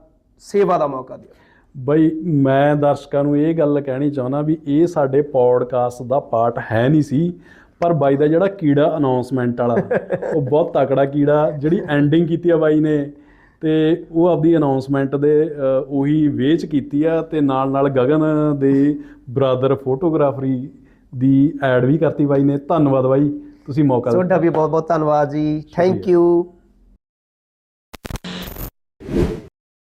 ਸੇਵਾ ਦਾ ਮੌਕਾ ਦਿਓ ਬਈ, ਮੈਂ ਦਰਸ਼ਕਾਂ ਨੂੰ ਇਹ ਗੱਲ ਕਹਿਣੀ ਚਾਹੁੰਦਾ ਵੀ ਇਹ ਸਾਡੇ ਪੌਡਕਾਸਟ ਦਾ ਪਾਰਟ ਹੈ ਨਹੀਂ ਸੀ ਪਰ ਬਾਈ ਦਾ ਜਿਹੜਾ ਕੀੜਾ ਅਨਾਉਂਸਮੈਂਟ ਵਾਲਾ ਉਹ ਬਹੁਤ ਤਕੜਾ ਕੀੜਾ ਜਿਹੜੀ ਐਂਡਿੰਗ ਕੀਤੀ ਆ ਬਾਈ ਨੇ ਤੇ ਉਹ ਆਪਦੀ ਅਨਾਉਂਸਮੈਂਟ ਦੇ ਉਹੀ ਵੇਚ ਕੀਤੀ ਆ ਤੇ ਨਾਲ ਨਾਲ ਗਗਨ ਦੇ ਬ੍ਰਦਰ ਫੋਟੋਗ੍ਰਾਫਰੀ ਦੀ ਐਡ ਵੀ ਕਰਤੀ ਬਾਈ ਨੇ। ਧੰਨਵਾਦ ਬਾਈ ਤੁਸੀਂ ਮੌਕਾ ਦਿੱਤਾ। ਤੁਹਾਡਾ ਵੀ ਬਹੁਤ ਬਹੁਤ ਧੰਨਵਾਦ ਜੀ। Thank you